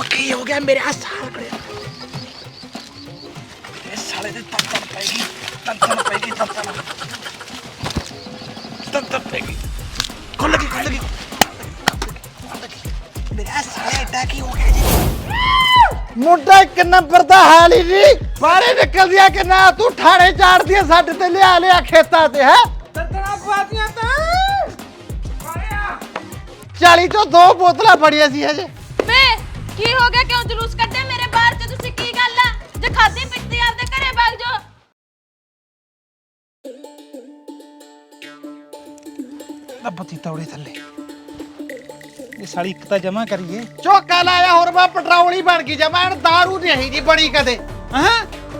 ਉਹ ਕੀ ਹੋ ਗਿਆ ਮੇਰੇ ਆ ਸਾਲ ਕੜਿਆ ਇਹ ਸਾਲੇ ਦੇ ਤੰਤਨ ਪੈਗੀ ਤੰਤਨ ਪੈਗੀ ਤੰਤਨ ਤੰਤਨ ਪੈਗੀ ਖੁੱਲ ਗਈ ਖੁੱਲ ਗਈ ਮੇਰੇ ਆ ਸਾਲੇ ਕੀ ਹੋ ਗਿਆ ਜੀ ਮੁੰਡਾ ਇੱਕ ਨੰਬਰ ਦਾ ਹਾਲ ਹੀ ਨਹੀਂ ਬਾਹਰੇ ਨਿਕਲਦੀਆਂ ਕਿ ਨਾ ਤੂੰ ਠਾਣੇ ਚਾੜਦੀਆਂ ਸਾਡੇ ਤੇ ਲਿਆ ਲਿਆ ਖੇਤਾਂ ਤੇ ਹੈ? ਤੰਤਣਾ ਪਾਤੀਆਂ ਤਾਂ। 40 ਚੋਂ ਦੋ ਬੋਤਲਾਂ ਫੜੀਆਂ ਸੀ ਹਜੇ। ਕੀ ਹੋ ਗਿਆ? ਕਿਉਂ ਜਲੂਸ ਕੱਢੇ ਮੇਰੇ ਬਾਹਰ? ਚ ਤੁਸੀਂ ਕੀ ਗੱਲ ਆ? ਜੇ ਖਾਦੀ ਪੀਤੀ ਆਪਦੇ ਘਰੇ ਵਗ ਜਾਓ। ਲੱਭਤੀ ਤੌੜੇ ਥੱਲੇ। ਇਹ ਸਾਲੀ ਇੱਕ ਤਾਂ ਜਮਾ ਕਰੀਏ। ਝੋਕਾ ਲਾਇਆ ਹੋਰ ਮੈਂ ਪਟਰੌਲੀ ਬਣ ਗਈ ਜਮਾਨ दारू ਨਹੀਂ ਜੀ ਬਣੀ ਕਦੇ। ਹਾਂ?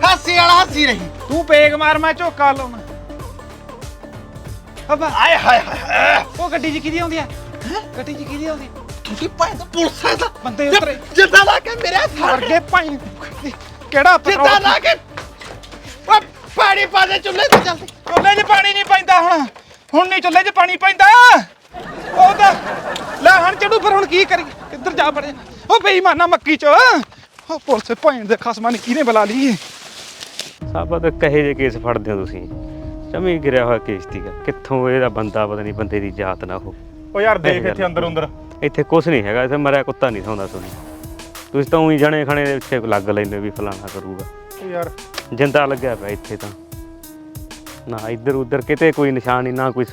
ਹਾਸੀ ਵਾਲਾ ਹਾਸੀ ਰਹੀ। ਤੂੰ ਪੇਗ ਮਾਰ ਮੈਂ ਝੋਕਾ ਲਾਉਣਾ। ਅੱਬਾ। ਆਏ ਹਾਏ ਹਾਏ ਉਹ ਗੱਡੀ 'ਚ ਕਿਹਦੀ ਆਉਂਦੀ ਆ? ਗੱਡੀ 'ਚ ਕਿਹਦੀ ਆਉਂਦੀ ਆ? ਤੁਸੀਂ ਭਾਈ ਤਾਂ ਪੁਲਿਸ ਆ ਤਾਂ ਬੰਦੇ ਉਤਰੇ। ਜਿੱਦਾਂ ਲਾ ਕੇ ਮੇਰੇ ਗਏ ਭਾਈ। ਕਿਹੜਾ ਜਿੱਦਾਂ ਲਾ ਕੇ ਓਏ ਪਾਣੀ ਪਾ ਦੇ ਚੁੱਲ੍ਹੇ ਤੇ ਚੱਲ ਚੁੱਲ੍ਹੇ 'ਚ ਪਾਣੀ ਨਹੀਂ ਪੈਂਦਾ। ਹੁਣ ਹੁਣ ਨਹੀਂ ਚੁੱਲ੍ਹੇ 'ਚ ਪਾਣੀ ਪੈਂਦਾ। ਉਹ ਤਾਂ ਲੈ ਹਣ ਚੜੂ ਫਿਰ ਹੁਣ ਕੀ ਕਰੀ ਕਿੱਧਰ ਜਾ ਬੜੇ ਉਹ ਬੇਈਮਾਨਾ ਮੱਕੀ 'ਚ। ਉਹ ਪੁਲਿਸ ਭੈਣ ਦੇ ਖਸਮਾਂ ਨੇ ਕਿਹਨੇ ਬੁਲਾ ਲਈ ਸਾਬਾ ਤਾਂ ਕਹੇ ਜੇ ਕੇਸ ਫੜਦੇ ਹੋ ਤੁਸੀਂ। ਜਮੀ ਗਿਰਿਆ ਹੋਇਆ ਕੇਸ ਸੀਗਾ ਕਿੱਥੋਂ ਇਹਦਾ ਬੰਦਾ ਪਤਾ ਨਹੀਂ ਬੰਦੇ ਦੀ ਜਾਤ ਨਾ ਉਹ ਓ ਯਾਰ ਦੇਖ ਇੱਥੇ ਅੰਦਰ ਅੰਦਰ ਇੱਥੇ ਕੁਝ ਨਹੀਂ ਹੈਗਾ ਇੱਥੇ ਮਰਿਆ ਕੁੱਤਾ ਨਹੀਂ ਸੌਂਦਾ ਸੁਣੀ। ਤੁਸੀਂ ਤਾਂ ਉਹੀ ਜਣੇ ਖਣੇ ਦੇ ਇੱਥੇ ਲੱਗ ਲੈਂਦੇ ਵੀ ਫਲਾਣਾ ਕਰੂਗਾ। ਯਾਰ। ਜਿੰਦਾ ਲੱਗਿਆ ਪਿਆ ਇੱਥੇ ਤਾਂ। ਨਾ ਇੱਧਰ ਉੱਧਰ ਕਿਤੇ ਕੋਈ ਨਿਸ਼ਾਨ ਨਹੀਂ ਨਾ ਕੋਈ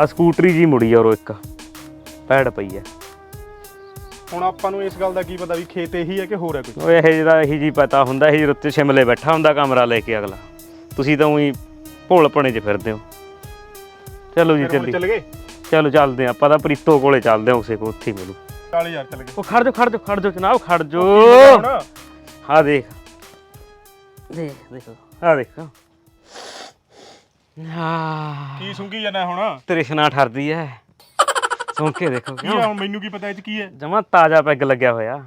ਆ ਸਕੂਟਰੀ ਜੀ ਮੁੜੀ ਉਹ ਇੱਕ। ਪੈੜ ਪਈ ਹੈ ਹੁਣ ਆਪਾਂ ਨੂੰ ਇਸ ਗੱਲ ਦਾ ਕੀ ਪਤਾ ਵੀ ਖੇਤ ਇਹੀ ਹੈ ਕਿ ਹੋਰ ਹੈ ਕੋਈ? ਉਹ ਇਹ ਜਿਹੜਾ ਇਹੀ ਜੀ ਪਤਾ ਹੁੰਦਾ ਇਹੀ ਰੁੱਤੇ ਸ਼ਿਮਲੇ ਬੈਠਾ ਹੁੰਦਾ ਕਮਰਾ ਲੈ ਕੇ ਅਗਲਾ। ਤੁਸੀਂ ਤਾਂ ਉਹੀ ਭੋਲ ਪਣੇ 'ਚ ਫਿਰਦੇ ਹੋ। ਚਲੋ ਜੀ ਫਿਰ ਹੁਣ ਚੱਲੀ ਚੱਲ ਗਏ? ਚਲੋ ਚੱਲਦੇ ਆਂ ਆਪਾਂ ਤਾਂ ਪ੍ਰੀਤੋ ਕੋਲੇ ਚੱਲਦੇ ਆਂ ਉਸੇ ਕੋ ਉੱਥੇ ਹੀ ਮਿਲੂ। ਚੱਲ ਯਾਰ ਚੱਲ ਗਏ। ਉਹ ਖੜ ਜਾ ਖੜ ਜਾ ਖੜ ਜਾ ਜਨਾਬ ਖੜ ਜੋ। ਹੁਣ? ਹਾਂ ਦੇਖ। ਦੇਖ ਦੇਖੋ। ਹਾਂ ਦੇਖ। ਹਾਂ ਕੀ ਸੁੰਗੀ ਜਾਣਾ ਹੁਣ? ਤ੍ਰਿਸ਼ਨਾ ਠਰਦੀ ਐ। ਸੁਣ ਕੇ ਦੇਖੋ ਕੀ ਆ ਹੁਣ ਮੈਨੂੰ ਕੀ ਪਤਾ ਇਹ ਚ ਕੀ ਹੈ ਜਮਾ ਤਾਜ਼ਾ ਪੈਗ ਲੱਗਿਆ ਹੋਇਆ।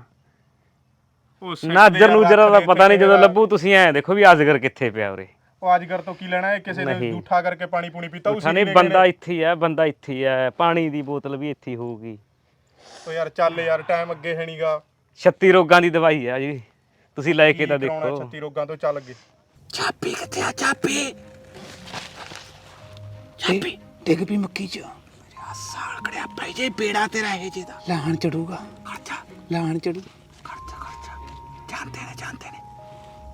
ਨਾਜਰ ਨੂਜਰ ਦਾ ਪਤਾ ਨਹੀਂ ਜਦੋਂ ਲੱਭੂ ਤੁਸੀਂ ਐ ਦੇਖੋ ਵੀ ਅਜਗਰ ਕਿੱਥੇ ਪਿਆ ਉਰੇ। ਉਹ ਅਜਗਰ ਤੋਂ ਕੀ ਲੈਣਾ ਹੈ? ਕਿਸੇ ਨੇ ਨਹੀਂ। ਝੂਠਾ ਕਰਕੇ ਪਾਣੀ ਪੂਣੀ ਪੀਤਾ ਉਠਾ ਨਹੀਂ ਬੰਦਾ ਇੱਥੇ ਹੀ ਐ ਬੰਦਾ ਇੱਥੇ ਹੀ ਐ ਪਾਣੀ ਦੀ ਬੋਤਲ ਵੀ ਇੱਥੇ ਹੀ ਹੋਊਗੀ। ਓ ਯਾਰ ਚੱਲ ਯਾਰ ਟਾਈਮ ਅੱਗੇ ਹੈ ਨਹੀਂਗਾ 36 ਰੋਗਾਂ ਦੀ ਦਵਾਈ ਆ ਜੀ। ਤੁਸੀਂ ਲੈ ਕੇ ਤਾਂ ਦੇਖੋ। 36 ਰੋਗਾਂ ਤੋਂ ਚੱਲ ਅੱਗੇ। ਚਾਬੀ ਕਿੱਥੇ ਆ ਚਾਬੀ? ਚਾਬੀ। ਡਿੱਗ ਪਈ ਮੱਕੀ 'ਚ। ਮੇਰੇ ਆ ਸਾਲ ਕੜਿਆ ਭਾਈ ਜੇ ਬੇੜਾ ਤੇਰਾ ਇਹ ਜੀ ਦਾ। ਲਾਹਣ ਚੜੂਗਾ। ਖਰਚਾ। ਲਾਹਣ ਚੜੂ। ਖਰਚਾ ਖਰਚਾ। ਜਾਣਦੇ ਨੇ ਜਾਣਦੇ ਨੇ।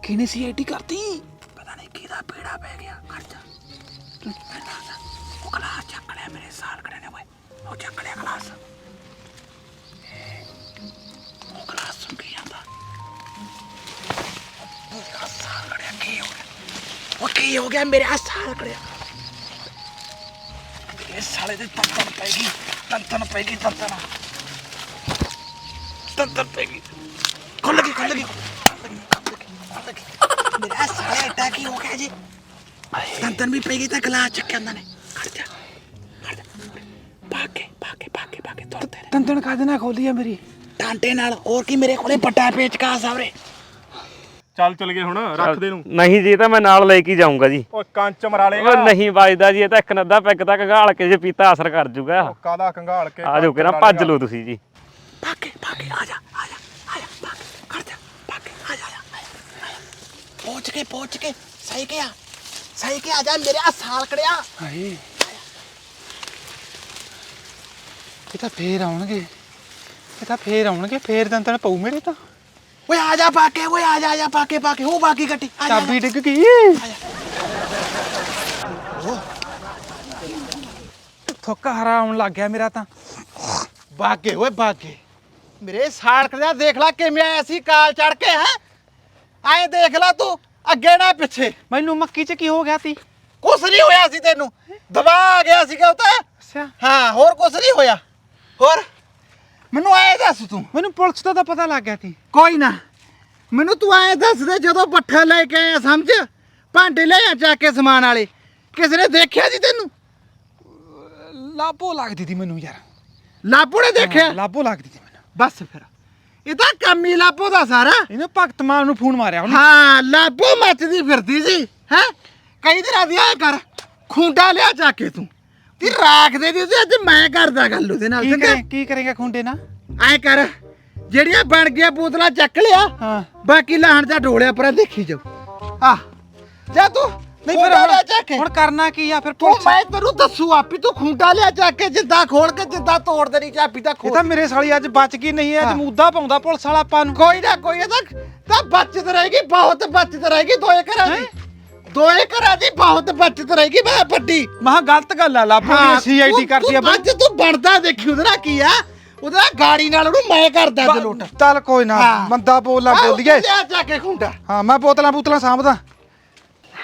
ਕਿਹਨੇ ਸੀਆਈਟੀ ਕਰਤੀ? ਪਤਾ ਨਹੀਂ ਕਿਹਦਾ ਬੇੜਾ ਪੈ ਗਿਆ ਖਰਚਾ ਉਹ ਗਲਾਸ ਚੱਕ ਲਿਆ ਮੇਰੇ ਸਾਲ ਕੜੇ ਨੇ ਓਏ, ਉਹ ਚੱਕ ਲਿਆ ਗਲਾਸ। ਉਹ ਗਲਾਸ ਸੁਣ ਕੇ ਜਾਂਦਾ ਮੇਰਾ ਸਾਲ ਕੜਿਆ ਕੀ ਹੋ ਗਿਆ? ਉਹ ਕੀ ਹੋ ਗਿਆ ਮੇਰੇ ਆ ਸਾਲ ਕੜਿਆ? ਇਹ ਸਾਲੇ ਦੇ ਤੰਤਨ ਪੈਗੀ ਤੰਤਨ ਪੈਗੀ ਤੰਤਨ। ਤੰਤਨ ਪੈਗੀ ਖੁੱਲ ਗਈ ਖੁੱਲ ਗਈ ਮੇਰਾ ਸਾਲੇ ਏਡਾ ਕੀ ਹੋ ਗਿਆ ਜੀ? ਤੰਤਨ ਵੀ ਪੈ ਗਈ ਤਾਂ ਗਲਾਸ ਚੱਕਿਆ ਉਹਨਾਂ ਨੇ। ਖੜ ਜਾ ਖੜ ਜਾ। ਭਾਗੇ ਭਾਗੇ ਭਾਗੇ ਭਾਗੇ ਤੁਰਦੇ ਨੇ ਤੰਤਣ ਕਾਦੇ ਨਾਲ ਖੋਲੀ ਆ ਮੇਰੀ? ਟਾਂਟੇ ਨਾਲ ਹੋਰ ਕੀ ਮੇਰੇ ਕੋਲੇ ਵੱਡਾ ਪੇਚਕਾ ਸਾਵਰੇ ਚੱਲ ਚੱਲ ਗਏ ਹੁਣ ਰੱਖ ਦੇ ਨੂੰ ਨਹੀਂ ਜੀ ਇਹ ਤਾਂ ਮੈਂ ਨਾਲ ਲੈ ਕੇ ਜਾਊਂਗਾ ਜੀ। ਓ ਕੰਚ ਮਰਾ ਲੇਗਾ। ਉਹ ਨਹੀਂ ਵੱਜਦਾ ਜੀ ਇਹ ਤਾਂ ਇੱਕ ਨੱਦਾ ਪੈਗ ਤੱਕ ਘਾਲ ਕੇ ਜੇ ਪੀਤਾ ਅਸਰ ਕਰ ਜੂਗਾ। ਓ ਕਾਦਾ ਕੰਗਾਲ ਕੇ ਆ ਭੱਜ ਲਓ ਤੁਸੀਂ ਜੀ। ਭਾਗੇ ਭਾਗੇ ਆ ਜਾ ਆ ਜਾ ਆ ਜਾ ਭਾਗੇ ਖੜ ਜਾ ਭਾਗੇ ਆ ਜਾ ਆ ਜਾ, ਆ ਜਾ ਪਹੁੰਚ ਕੇ ਪਹੁੰਚ ਕੇ। ਸਹੀ ਕਿਹਾ। ਸਹੀ ਕਿਹਾ ਆ ਜਾ ਮੇਰੇ ਆ ਸਾਲ ਕੜਿਆ। ਹਾਏ। ਇਹ ਤਾਂ ਫੇਰ ਆਉਣਗੇ। ਇਹ ਤਾਂ ਫੇਰ ਆਉਣਗੇ ਫੇਰ ਤੰਤਣ ਪਊ ਮੇਰੇ ਤਾਂ। ਓਏ ਆ ਜਾ ਭਾਗੇ ਓਏ ਆ ਜਾ ਆ ਜਾ ਭਾਗੇ ਭਾਗੇ ਉਹ ਬਾਕੀ ਗੱਡੀ ਆ ਜਾ, ਚਾਬੀ ਡਿੱਗ ਗਈ। ਥੋਕਾ ਹਰਾ ਆਉਣ ਲੱਗ ਗਿਆ ਮੇਰਾ ਤਾਂ। ਬਾਗੇ ਓਏ ਬਾਗੇ। ਮੇਰੇ ਸਾੜਕ ਦਾ ਦੇਖ ਲੈ ਕਿਵੇਂ ਆਇਆ ਸੀ ਕਾਲ ਚੜ ਕੇ ਹੈ? ਐਂ ਦੇਖ ਲੈ ਤੂੰ ਅੱਗੇ ਨਾ ਪਿੱਛੇ। ਮੈਨੂੰ ਮੱਕੀ 'ਚ ਕੀ ਹੋ ਗਿਆ ਤੀ ਕੁਛ ਨਹੀਂ ਹੋਇਆ ਸੀ ਤੈਨੂੰ। ਦਬਾ ਆ ਗਿਆ ਸੀਗਾ ਉਹ ਤਾਂ। ਅੱਛਾ। ਹਾਂ ਹੋਰ ਕੁਛ ਨਹੀਂ ਹੋਇਆ। ਹੋਰ? ਮੈਨੂੰ ਐਂ ਦੱਸ ਤੂੰ। ਮੈਨੂੰ ਪੁਲਿਸ ਦਾ ਤਾਂ ਪਤਾ ਲੱਗ ਗਿਆ ਤੀ ਕੋਈ ਨਾ। ਮੈਨੂੰ ਤੂੰ ਐਂ ਦੱਸ ਦੇ ਜਦੋਂ ਪੱਠਾ ਲੈ ਕੇ ਆਇਆ ਸਮਝ? ਭਾਂਡੇ ਲੈ ਆ ਚੱਕ ਕੇ ਸਮਾਨ ਵਾਲੇ। ਕਿਸੇ ਨੇ ਦੇਖਿਆ ਸੀ ਤੈਨੂੰ? ਲਾਪੋ ਲੱਗਦੀ ਤੀ ਮੈਨੂੰ ਯਾਰ। ਲਾਪੋ ਨੇ ਦੇਖਿਆ? ਲਾਪੋ ਲੱਗਦੀ ਤੀ ਮੈਨੂੰ। ਬਸ ਫਿਰ। ਇਹ ਤਾਂ ਕੰਮ ਹੀ ਲਾਪੋ ਦਾ ਸਾਰਾ। ਇਹਨੇ ਭਗਤ ਮਾਨ ਨੂੰ ਫੋਨ ਮਾਰਿਆ ਉਹਨੇ। ਹਾਂ ਲਾਪੋ ਮੱਚਦੀ ਫਿਰਦੀ ਸੀ ਹੈ? ਕਈ ਦਿਨਾਂ ਦੀ ਕਰ ਖੁੰਡਾ ਲਿਆ ਚੱਕ ਕੇ ਤੂੰ। ਤੀ ਰਾਖ ਦੇ ਦੀ ਉਹਦੇ ਅੱਜ ਮੈਂ ਕਰਦਾ ਗੱਲ ਉਹਦੇ ਨਾਲ ਕੀ ਕਰੇ ਕੀ ਕਰੇਗਾ ਖੁੰਡੇ ਨਾਲ? ਐ ਕਰ ਜਿਹੜੀਆਂ ਬਣ ਗਈਆਂ ਬੋਤਲਾਂ ਚੱਕ ਲਿਆ ਹਾਂ। ਬਾਕੀ ਲਾਹਣ ਦਾ ਡੋਲਿਆ ਪਰ ਦੇਖੀ ਜਾਓ ਆ ਜਾ ਤੂੰ। ਨਹੀਂ ਫਿਰ ਖੁੰਡਾ ਲਿਆ ਚੱਕ ਕੇ। ਹੁਣ ਕਰਨਾ ਕੀ ਆ? ਫਿਰ ਤੂੰ ਪੁਲਿਸ ਮੈਂ ਤੈਨੂੰ ਦੱਸੂ ਆਪੀ ਤੂੰ ਖੁੰਡਾ ਲਿਆ ਚੱਕ ਕੇ ਜਿੱਦਾਂ ਖੋਲ ਕੇ ਜਿੱਦਾਂ ਤੋੜ ਦੇਣੀ ਚਾਬੀ ਤਾਂ ਇਹ ਖੋਲ ਤਾਂ ਮੇਰੇ ਸਾਲੀ ਅੱਜ ਬਚ ਗਈ ਨਹੀਂ ਅੱਜ ਹਾਂ। ਮੂਦਾ ਪਾਉਂਦਾ ਪੁਲਿਸ ਵਾਲਾ ਆਪਾਂ ਨੂੰ। ਕੋਈ ਨਾ ਕੋਈ ਇਹਦਾ ਤਾਂ ਬਚਤ ਰਹੇਗੀ ਬਹੁਤ ਬਚਤ ਰਹੇਗੀ ਦੋਏ ਘਰਾਂ ਦੀ। ਦੋਏ ਘਰਾਂ ਦੀ ਬਹੁਤ ਬਚਤ ਰਹੇਗੀ ਮੈਂ ਵੱਡੀ। ਮਹਾ ਗਲਤ ਗੱਲ ਆ ਲਾਪੋ ਨੇ ਸੀਆਈਡੀ ਤੂੰ- ਕਰਦੀ ਆ ਤੂੰ ਅੱਜ ਤੂੰ ਬਣਦਾ ਦੇਖੀ ਉਹਦੇ ਨਾਲ ਕੀ ਆ? ਉਹਦੇ ਨਾਲ ਗਾੜੀ ਨਾਲ ਉਹਨੂੰ ਮੈਂ ਕਰਦਾ ਤੇ ਲੋਟ ਚੱਲ ਕੋਈ ਨਾ ਹਾਂ। ਬੰਦਾ ਬੋਲਾ ਆਹ, ਬੋਲੀਏ ਲਿਆ ਜਾ ਕੇ ਖੁੰਡਾ। ਹਾਂ ਮੈਂ ਬੋਤਲਾਂ ਬੂਤਲਾਂ ਸਾਂਭਦਾ।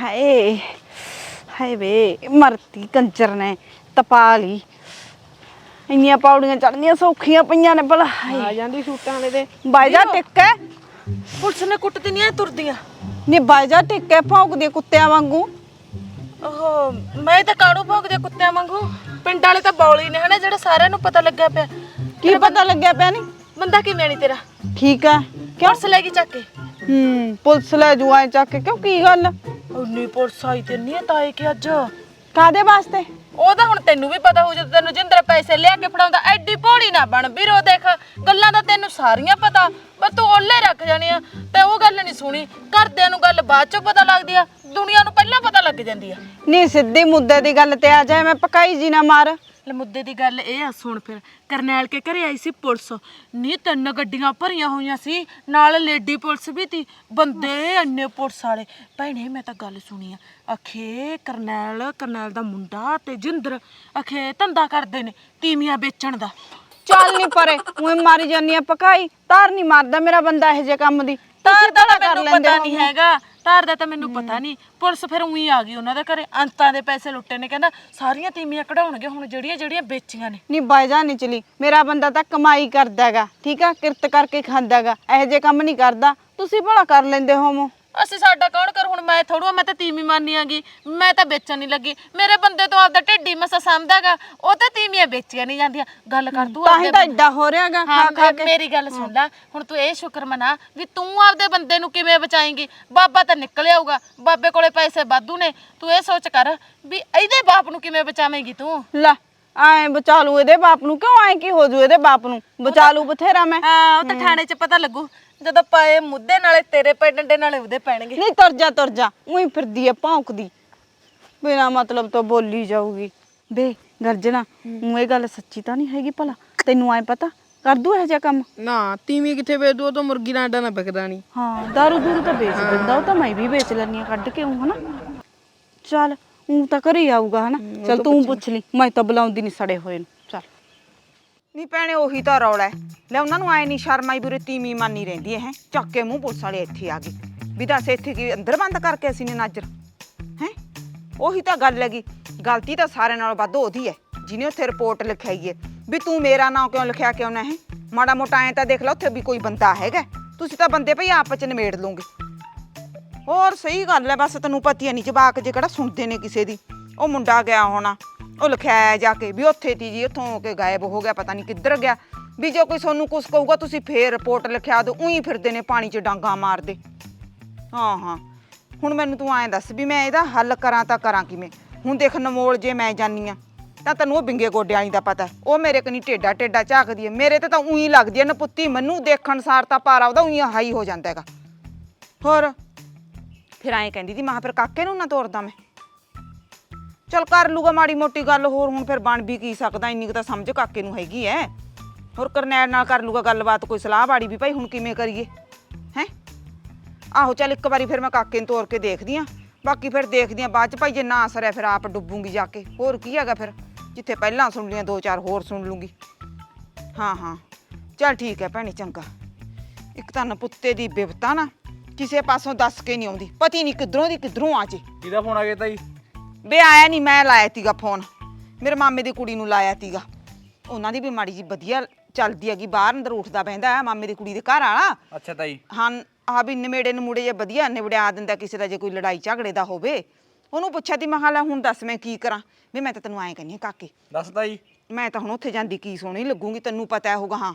ਹਾਏ ਹਾਏ ਵੇ ਮਰਤੀ ਕੰਜਰ ਨੇ ਤਪਾ ਲਈ ਇੰਨੀਆਂ ਪੌੜੀਆਂ ਚੜਨੀਆਂ ਸੌਖੀਆਂ ਪਈਆਂ ਨੇ ਭਲਾ ਆ ਜਾਂਦੀ ਸੂਟਾਂ ਵਾਲੇ ਦੇ। ਬਾਈਜਾ ਟਿੱਕੇ ਪੁਲਿਸ ਨੇ ਕੁੱਟਦੀ ਨਹੀਂ ਤੁਰਦੀਆਂ। ਨੀ ਬਾਈਜਾ ਟਿੱਕੇ ਭੌਂਕਦੇ ਕੁੱਤਿਆਂ ਵਾਂਗੂ। ਓਹੋ ਮੈਂ ਤਾਂ ਕਾਣੂ ਭੋਗਦੇ ਕੁੱਤਿਆਂ ਵਾਂਗੂ? ਪਿੰਡ ਵਾਲੇ ਤਾਂ ਬੌਲੀ ਨੇ ਹਨਾ ਜਿਹੜਾ ਸਾਰਿਆਂ ਨੂੰ ਪਤਾ ਲੱਗਿਆ ਪਿਆ। ਕੀ ਪਤਾ ਲੱਗਿਆ ਪਿਆ ਨੀ? ਬੰਦਾ ਕਿਵੇਂ ਨਹੀਂ ਤੇਰਾ? ਠੀਕ ਆ। ਕਿਉਂ? ਪੁਲਿਸ ਲੈ ਗਈ ਚੱਕ ਕੇ। ਹੂੰ ਪੁਲਿਸ ਲੈ ਜੂ ਆਏ ਚੱਕ ਕੇ। ਕਿਉਂ ਕੀ ਗੱਲ? ਉਨੀ ਪੁਲਿਸ ਆਈ ਤੇ ਨਹੀਂ ਤਾਏ ਕਿ ਅੱਜ। ਕਾਦੇ ਵਾਸਤੇ? ਉਹ ਤਾਂ ਹੁਣ ਤੈਨੂੰ ਵੀ ਪਤਾ ਹੋ ਜਦੋਂ ਤੈਨੂੰ ਜਿੰਦਰ ਪੈਸੇ ਲਿਆ ਕੇ ਫੜਾਉਂਦਾ ਐਡੀ ਭੋਲੀ ਨਾ ਬਣ। ਵੀਰੋ ਦੇਖ ਗੱਲਾਂ ਤਾਂ ਤੈਨੂੰ ਸਾਰੀਆਂ ਪਤਾ ਪਰ ਤੂੰ ਓਲੇ ਰੱਖ ਜਾਣੀ ਆ। ਤੇ ਉਹ ਗੱਲ ਨਹੀਂ ਸੁਣੀ। ਘਰਦਿਆਂ ਨੂੰ ਗੱਲ ਬਾਅਦ ਚੋਂ ਪਤਾ ਲੱਗਦੀ ਆ। ਦੁਨੀਆ ਨੂੰ ਪਹਿਲਾਂ ਪਤਾ ਲੱਗ ਜਾਂਦੀ ਆ। ਨੀ ਸਿੱਧੀ ਮੁੱਦੇ ਦੀ ਗੱਲ ਤੇ ਆ ਜਾਏ ਮੈਂ ਪਕਾਈ ਜੀ ਨਾ ਮਾਰ। ਲੈ ਮੁੱਦੇ ਦੀ ਗੱਲ ਇਹ ਆ, ਸੁਣ ਫਿਰ। ਕਰਨੈਲ ਕੇ ਘਰੇ ਆਈ ਸੀ ਪੁਲਿਸ। ਨੀ, ਤਿੰਨ ਗੱਡੀਆਂ ਭਰੀਆਂ ਹੋਈਆਂ ਸੀ। ਨਾਲ ਲੇਡੀ ਪੁਲਿਸ ਵੀ ਤੀ। ਬੰਦੇ ਇੰਨੇ ਪੁਲਿਸ ਵਾਲੇ। ਭੈਣੇ, ਮੈਂ ਤਾਂ ਗੱਲ ਸੁਣੀ ਆ। ਅਖੇ ਕਰਨੈਲ ਕਰਨੈਲ ਦਾ ਮੁੰਡਾ ਤੇ ਜਿੰਦਰ, ਅਖੇ ਧੰਦਾ ਕਰਦੇ ਨੇ ਤੀਵੀਆਂ ਵੇਚਣ ਦਾ। ਚੱਲ ਨਹੀਂ ਪਰੇ, ਉਹ ਮਾਰੀ ਜਾਨੀ ਆ ਪਕਾਈ ਤਾਰ ਨਹੀਂ ਮਾਰਦਾ ਮੇਰਾ ਬੰਦਾ ਇਹੋ ਜਿਹੇ ਕੰਮ ਦੀ। ਤਾਰ ਦਾ ਤਾਂ ਮੈਨੂੰ ਪਤਾ। ਨਹੀਂ ਹੈਗਾ। ਤਾਰ ਦਾ ਤਾਂ ਮੈਨੂੰ ਪਤਾ ਨਹੀਂ। ਪੁਲਿਸ ਫਿਰ ਉਹੀ ਆ ਗਈ ਉਹਨਾਂ ਦੇ ਘਰੇ। ਅੰਤਾਂ ਦੇ ਪੈਸੇ ਲੁੱਟੇ ਨੇ ਕਹਿੰਦਾ ਸਾਰੀਆਂ ਤੀਵੀਆਂ ਕਢਾਉਣਗੇ ਹੁਣ ਜਿਹੜੀਆਂ ਜਿਹੜੀਆਂ ਵੇਚੀਆਂ ਨੇ। ਨਹੀਂ ਬਾਈਜਾ ਨਹੀਂ ਚਲੀ। ਮੇਰਾ ਬੰਦਾ ਤਾਂ ਕਮਾਈ ਕਰਦਾ ਹੈਗਾ ਠੀਕ ਆ? ਕਿਰਤ ਕਰਕੇ ਖਾਂਦਾ ਹੈਗਾ। ਇਹੋ ਜਿਹੇ ਕੰਮ ਨਹੀਂ ਕਰਦਾ। ਤੁਸੀਂ ਭਲਾ ਕਰ ਲੈਂਦੇ ਹੋਮੋ ਅਸੀਂ ਸਾਡਾ ਕੌਣ ਕਰ? ਹੁਣ ਮੈਂ ਥੋੜੂ ਮੈਂ ਤਾਂ ਤੀਵੀਂ ਮਾਨੀ ਆਗੀ ਮੈਂ ਤਾਂ ਵੇਚਣ ਨਹੀਂ ਲੱਗੀ। ਮੇਰੇ ਬੰਦੇ ਤੋਂ ਆਪਦਾ ਢਿੱਡੀ ਮਸਾ ਸਮਝਦਾਗਾ। ਉਹ ਤਾਂ ਤੀਵੀਆਂ ਵੇਚੀਆਂ ਨਹੀਂ ਜਾਂਦੀਆਂ। ਗੱਲ ਕਰ ਤੂੰ ਤਾਂ ਹੀ ਤਾਂ ਏਡਾ ਹੋ ਰਿਹਾਗਾ ਹਾਂ ਖਾ ਖਾ ਕੇ। ਮੇਰੀ ਗੱਲ ਸੁਣ ਲੈ। ਹੁਣ ਤੂੰ ਇਹ ਸ਼ੁਕਰ ਮਨਾ ਵੀ ਤੂੰ ਆਪਦੇ ਬੰਦੇ ਨੂੰ ਕਿਵੇਂ ਬਚਾਏਂਗੀ? ਬਾਬਾ ਤਾਂ ਨਿਕਲ ਆਊਗਾ। ਬਾਬੇ ਕੋਲੇ ਪੈਸੇ ਵਾਧੂ ਨੇ। ਤੂੰ ਇਹ ਸੋਚ ਕਰ ਵੀ ਇਹਦੇ ਬਾਪ ਨੂੰ ਕਿਵੇਂ ਬਚਾਵੇਂਗੀ ਤੂੰ? ਲੈ ਐ ਬਚਾ ਲੂ ਇਹਦੇ ਬਾਪ ਨੂੰ। ਕਿਉਂ ਐ ਕੀ ਹੋ ਜੂ ਇਹਦੇ ਬਾਪ ਨੂੰ? ਬਚਾ ਲੂ ਬਥੇਰਾ ਮੈਂ। ਹਾਂ ਉਹ ਤਾਂ ਥਾਣੇ 'ਚ ਪਤਾ ਲੱਗੂ। ਜਦੋਂ ਪਾਏ ਮੁੱਦੇ ਨਾਲੇ ਤੇਰੇ ਪੈ ਡੰਡੇ ਨਾਲੇ ਉਹਦੇ ਪੈਣਗੇ। ਨਹੀਂ ਤੁਰ ਜਾ ਤੁਰ ਜਾ। ਉਹੀ ਫਿਰਦੀ ਐ ਭੌਂਕਦੀ। ਬਿਨਾ ਮਤਲਬ ਤੋਂ ਬੋਲੀ ਜਾਊਗੀ। ਬੇ ਗਰਜਣਾ ਉਹ ਇਹ ਗੱਲ ਸੱਚੀ ਤਾਂ ਨਹੀਂ ਹੈਗੀ ਭਲਾ? ਤੈਨੂੰ ਐ ਪਤਾ? ਕਰ ਦੂ ਇਹ ਜਿਹਾ ਕੰਮ? ਨਾ ਤੀਵੀਂ ਕਿੱਥੇ ਵੇਚ ਦੂ? ਉਹ ਤਾਂ ਮੁਰਗੀ ਦਾ ਅੰਡਾ ਨਾ ਵਿਕਦਾ ਨਹੀਂ ਹਾਂ ਦਾਰੂ ਦੂਰੂ ਤਾਂ ਵੇਚ ਦਿੰਦਾ ਉਹ ਤਾਂ ਮੈਂ ਵੀ ਵੇਚ ਲੈਣੀ ਆ ਕੱਢ ਕੇ ਉਹ ਹਨਾ? ਚੱਲ ਉਹ ਤਾਂ ਘਰੇ ਆਊਗਾ ਹਨਾ? ਚੱਲ ਤੂੰ ਪੁੱਛ ਲਈ। ਮੈਂ ਤਾਂ ਬੁਲਾਉਂਦੀ ਨਹੀਂ ਸੜੇ ਹੋਏ ਨੂੰ। ਨਹੀਂ ਭੈਣੇ, ਉਹੀ ਤਾਂ ਰੌਲਾ ਹੈ। ਲੈ, ਉਹਨਾਂ ਨੂੰ ਆਏ ਨਹੀਂ ਸ਼ਰਮ ਆਈ ਬੁਰੇ ਤੀਮੀ ਮਾਨੀ ਰਹਿੰਦੀ ਹੈ, ਹੈਂ। ਚੱਕ ਕੇ ਮੂੰਹ ਪੁਲਿਸ ਵਾਲੇ ਇੱਥੇ ਆ ਗਏ। ਵੀ ਦੱਸ ਇੱਥੇ ਕੀ, ਅੰਦਰ ਬੰਦ ਕਰਕੇ ਅਸੀਂ ਨੇ ਨਾਜਰ, ਹੈ? ਉਹੀ ਤਾਂ ਗੱਲ ਹੈਗੀ। ਗਲਤੀ ਤਾਂ ਸਾਰਿਆਂ ਨਾਲੋਂ ਵੱਧ ਉਹਦੀ ਹੈ, ਜਿਹਨੇ ਉੱਥੇ ਰਿਪੋਰਟ ਲਿਖਾਈ ਹੈ। ਵੀ ਤੂੰ ਮੇਰਾ ਨਾਂ ਕਿਉਂ ਲਿਖਿਆ ਕਿਉਂ ਨਾ ਹੈ? ਮਾੜਾ ਮੋਟਾ ਐ ਤਾਂ ਦੇਖ ਲਓ ਉੱਥੇ ਵੀ ਕੋਈ ਬੰਦਾ ਹੈਗਾ। ਤੁਸੀਂ ਤਾਂ ਬੰਦੇ ਭਈ ਆਪਸ ਚ ਨਿਮੇੜ ਲਓਗੇ। ਹੋਰ ਸਹੀ ਗੱਲ ਹੈ, ਬਸ ਤੈਨੂੰ ਪਤੀ ਨਹੀਂ ਜਵਾਕ ਜੇ ਕਿਹੜਾ ਸੁਣਦੇ ਨੇ ਕਿਸੇ ਦੀ। ਉਹ ਮੁੰਡਾ ਗਿਆ ਹੋਣਾ। ਉਹ ਲਿਖਿਆ ਜਾ ਕੇ ਵੀ ਉੱਥੇ ਤੀ ਜੀ, ਉੱਥੋਂ ਹੋ ਕੇ ਗਾਇਬ ਹੋ ਗਿਆ, ਪਤਾ ਨਹੀਂ ਕਿੱਧਰ ਗਿਆ। ਵੀ ਜੇ ਕੋਈ ਤੁਹਾਨੂੰ ਕੁਛ ਕਹੂਗਾ, ਤੁਸੀਂ ਫੇਰ ਰਿਪੋਰਟ ਲਿਖਿਆ ਦਿਓ, ਉਹੀ ਫਿਰਦੇ ਨੇ ਪਾਣੀ 'ਚ ਡਾਂਗਾ ਮਾਰਦੇ। ਹਾਂ ਹਾਂ। ਹੁਣ ਮੈਨੂੰ ਤੂੰ ਐਂ ਦੱਸ ਵੀ ਮੈਂ ਇਹਦਾ ਹੱਲ ਕਰਾਂ ਤਾਂ ਕਰਾਂ ਕਿਵੇਂ? ਹੁਣ ਦੇਖ ਨਮੋਲ ਜੇ ਮੈਂ ਜਾਨੀ ਆ, ਤਾਂ ਤੈਨੂੰ ਉਹ ਬਿੰਗੇ ਗੋਡਿਆਂ ਵਾਲੀ ਦਾ ਪਤਾ ਹੈ। ਉਹ ਮੇਰੇ ਕਨੀ ਟੇਡਾ ਟੇਡਾ ਝਾਕਦੀ ਹੈ ਮੇਰੇ ਤੇ ਤਾਂ ਉਹੀ ਲੱਗਦੀ ਹੈ ਨਪੁੱਤੀ। ਮੈਨੂੰ ਦੇਖਣ ਸਾਰ ਤਾਂ ਪਾਰਾ ਉਹਦਾ ਉਹੀ ਹਾਈ ਹੋ ਜਾਂਦਾ ਹੈਗਾ। ਹੋਰ? ਫਿਰ ਐਂ ਕਹਿੰਦੀ ਦੀ ਮਾਂ ਫਿਰ ਕਾਕੇ ਨੂੰ ਨਾ ਤੋਰਦਾ ਮੈਂ। ਚਲ ਕਰ ਲੂਗਾ ਮਾੜੀ ਮੋਟੀ ਗੱਲ, ਹੋਰ ਹੁਣ ਫਿਰ ਬਣ ਵੀ ਕੀ ਸਕਦਾ, ਇੰਨੀ ਕੁ ਤਾਂ ਸਮਝ ਕਾਕੇ ਨੂੰ ਹੈਗੀ ਐ। ਹੋਰ ਕਰਨੈਲ ਨਾਲ ਕਰ ਲੂਗਾ ਗੱਲਬਾਤ, ਕੋਈ ਸਲਾਹ ਬਾੜੀ ਵੀ ਭਾਈ ਹੁਣ ਕਿਵੇਂ ਕਰੀਏ, ਹੈ? ਆਹੋ ਚੱਲ ਇੱਕ ਵਾਰੀ ਫਿਰ ਮੈਂ ਕਾਕੇ ਨੂੰ ਤੋਰ ਕੇ ਦੇਖਦੀ ਆ, ਬਾਕੀ ਫਿਰ ਦੇਖਦੀ ਆ ਬਾਅਦ ਚ ਭਾਈ ਜੇ ਨਾ ਅਸਰ ਹੈ ਫਿਰ ਆਪ ਡੁੱਬੂਗੀ ਜਾ ਕੇ, ਹੋਰ ਕੀ ਹੈਗਾ ਫਿਰ, ਜਿੱਥੇ ਪਹਿਲਾਂ ਸੁਣ ਲੀਆਂ ਦੋ ਚਾਰ ਹੋਰ ਸੁਣ ਲੂੰਗੀ। ਹਾਂ ਹਾਂ, ਚੱਲ ਠੀਕ ਹੈ ਭੈਣੇ, ਚੰਗਾ। ਇੱਕ ਤਾਂ ਨਪੁੱਤੇ ਦੀ ਬਿਪਤਾ ਨਾ, ਕਿਸੇ ਪਾਸੋਂ ਦੱਸ ਕੇ ਨਹੀਂ ਆਉਂਦੀ, ਪਤੀ ਨਹੀਂ ਕਿੱਧਰੋਂ ਦੀ ਕਿੱਧਰੋਂ ਆ ਜੇ। ਕਿਹਦਾ ਫੋਨ ਆ ਗਿਆ ਤਾਈ? ਵੇ ਆਇਆ ਨਹੀਂ ਮੈਂ ਲਾਇਆ ਤੀਗਾ ਫੋਨ ਮੇਰੇ ਮਾਮੇ ਦੀ ਕੁੜੀ ਨੂੰ ਲਾਇਆ ਤੀਗਾ। ਉਹਨਾਂ ਦੀ ਵੀ ਮਾੜੀ ਜੀ ਵਧੀਆ ਚੱਲਦੀ ਹੈਗੀ ਬਾਹਰ ਅੰਦਰ ਉੱਠਦਾ ਬਹਿੰਦਾ ਹੈ ਮਾਮੇ ਦੀ ਕੁੜੀ ਦੇ ਘਰ ਵਾਲਾ। ਅੱਛਾ ਤਾਈ। ਹਾਂ ਆ ਵੀ ਨਿਮੇੜੇ ਨਮੂੜੇ ਜੇ ਵਧੀਆ ਨਿਵੜਿਆ ਦਿੰਦਾ ਕਿਸੇ ਦਾ ਜੇ ਕੋਈ ਲੜਾਈ ਝਗੜੇ ਦਾ ਹੋਵੇ। ਉਹਨੂੰ ਪੁੱਛਿਆ ਤੀ ਮੈਂ ਹੁਣ ਦੱਸ ਮੈਂ ਕੀ ਕਰਾਂ? ਵੀ ਮੈਂ ਤਾਂ ਤੈਨੂੰ ਐਂ ਕਹਿੰਦੀ ਹਾਂ ਕਾਕੇ। ਦੱਸ ਤਾਈ। ਮੈਂ ਤਾਂ ਹੁਣ ਉੱਥੇ ਜਾਂਦੀ ਕੀ ਸੋਹਣੀ ਲੱਗੂਗੀ ਤੈਨੂੰ ਪਤਾ ਹੋਊਗਾ ਹਾਂ।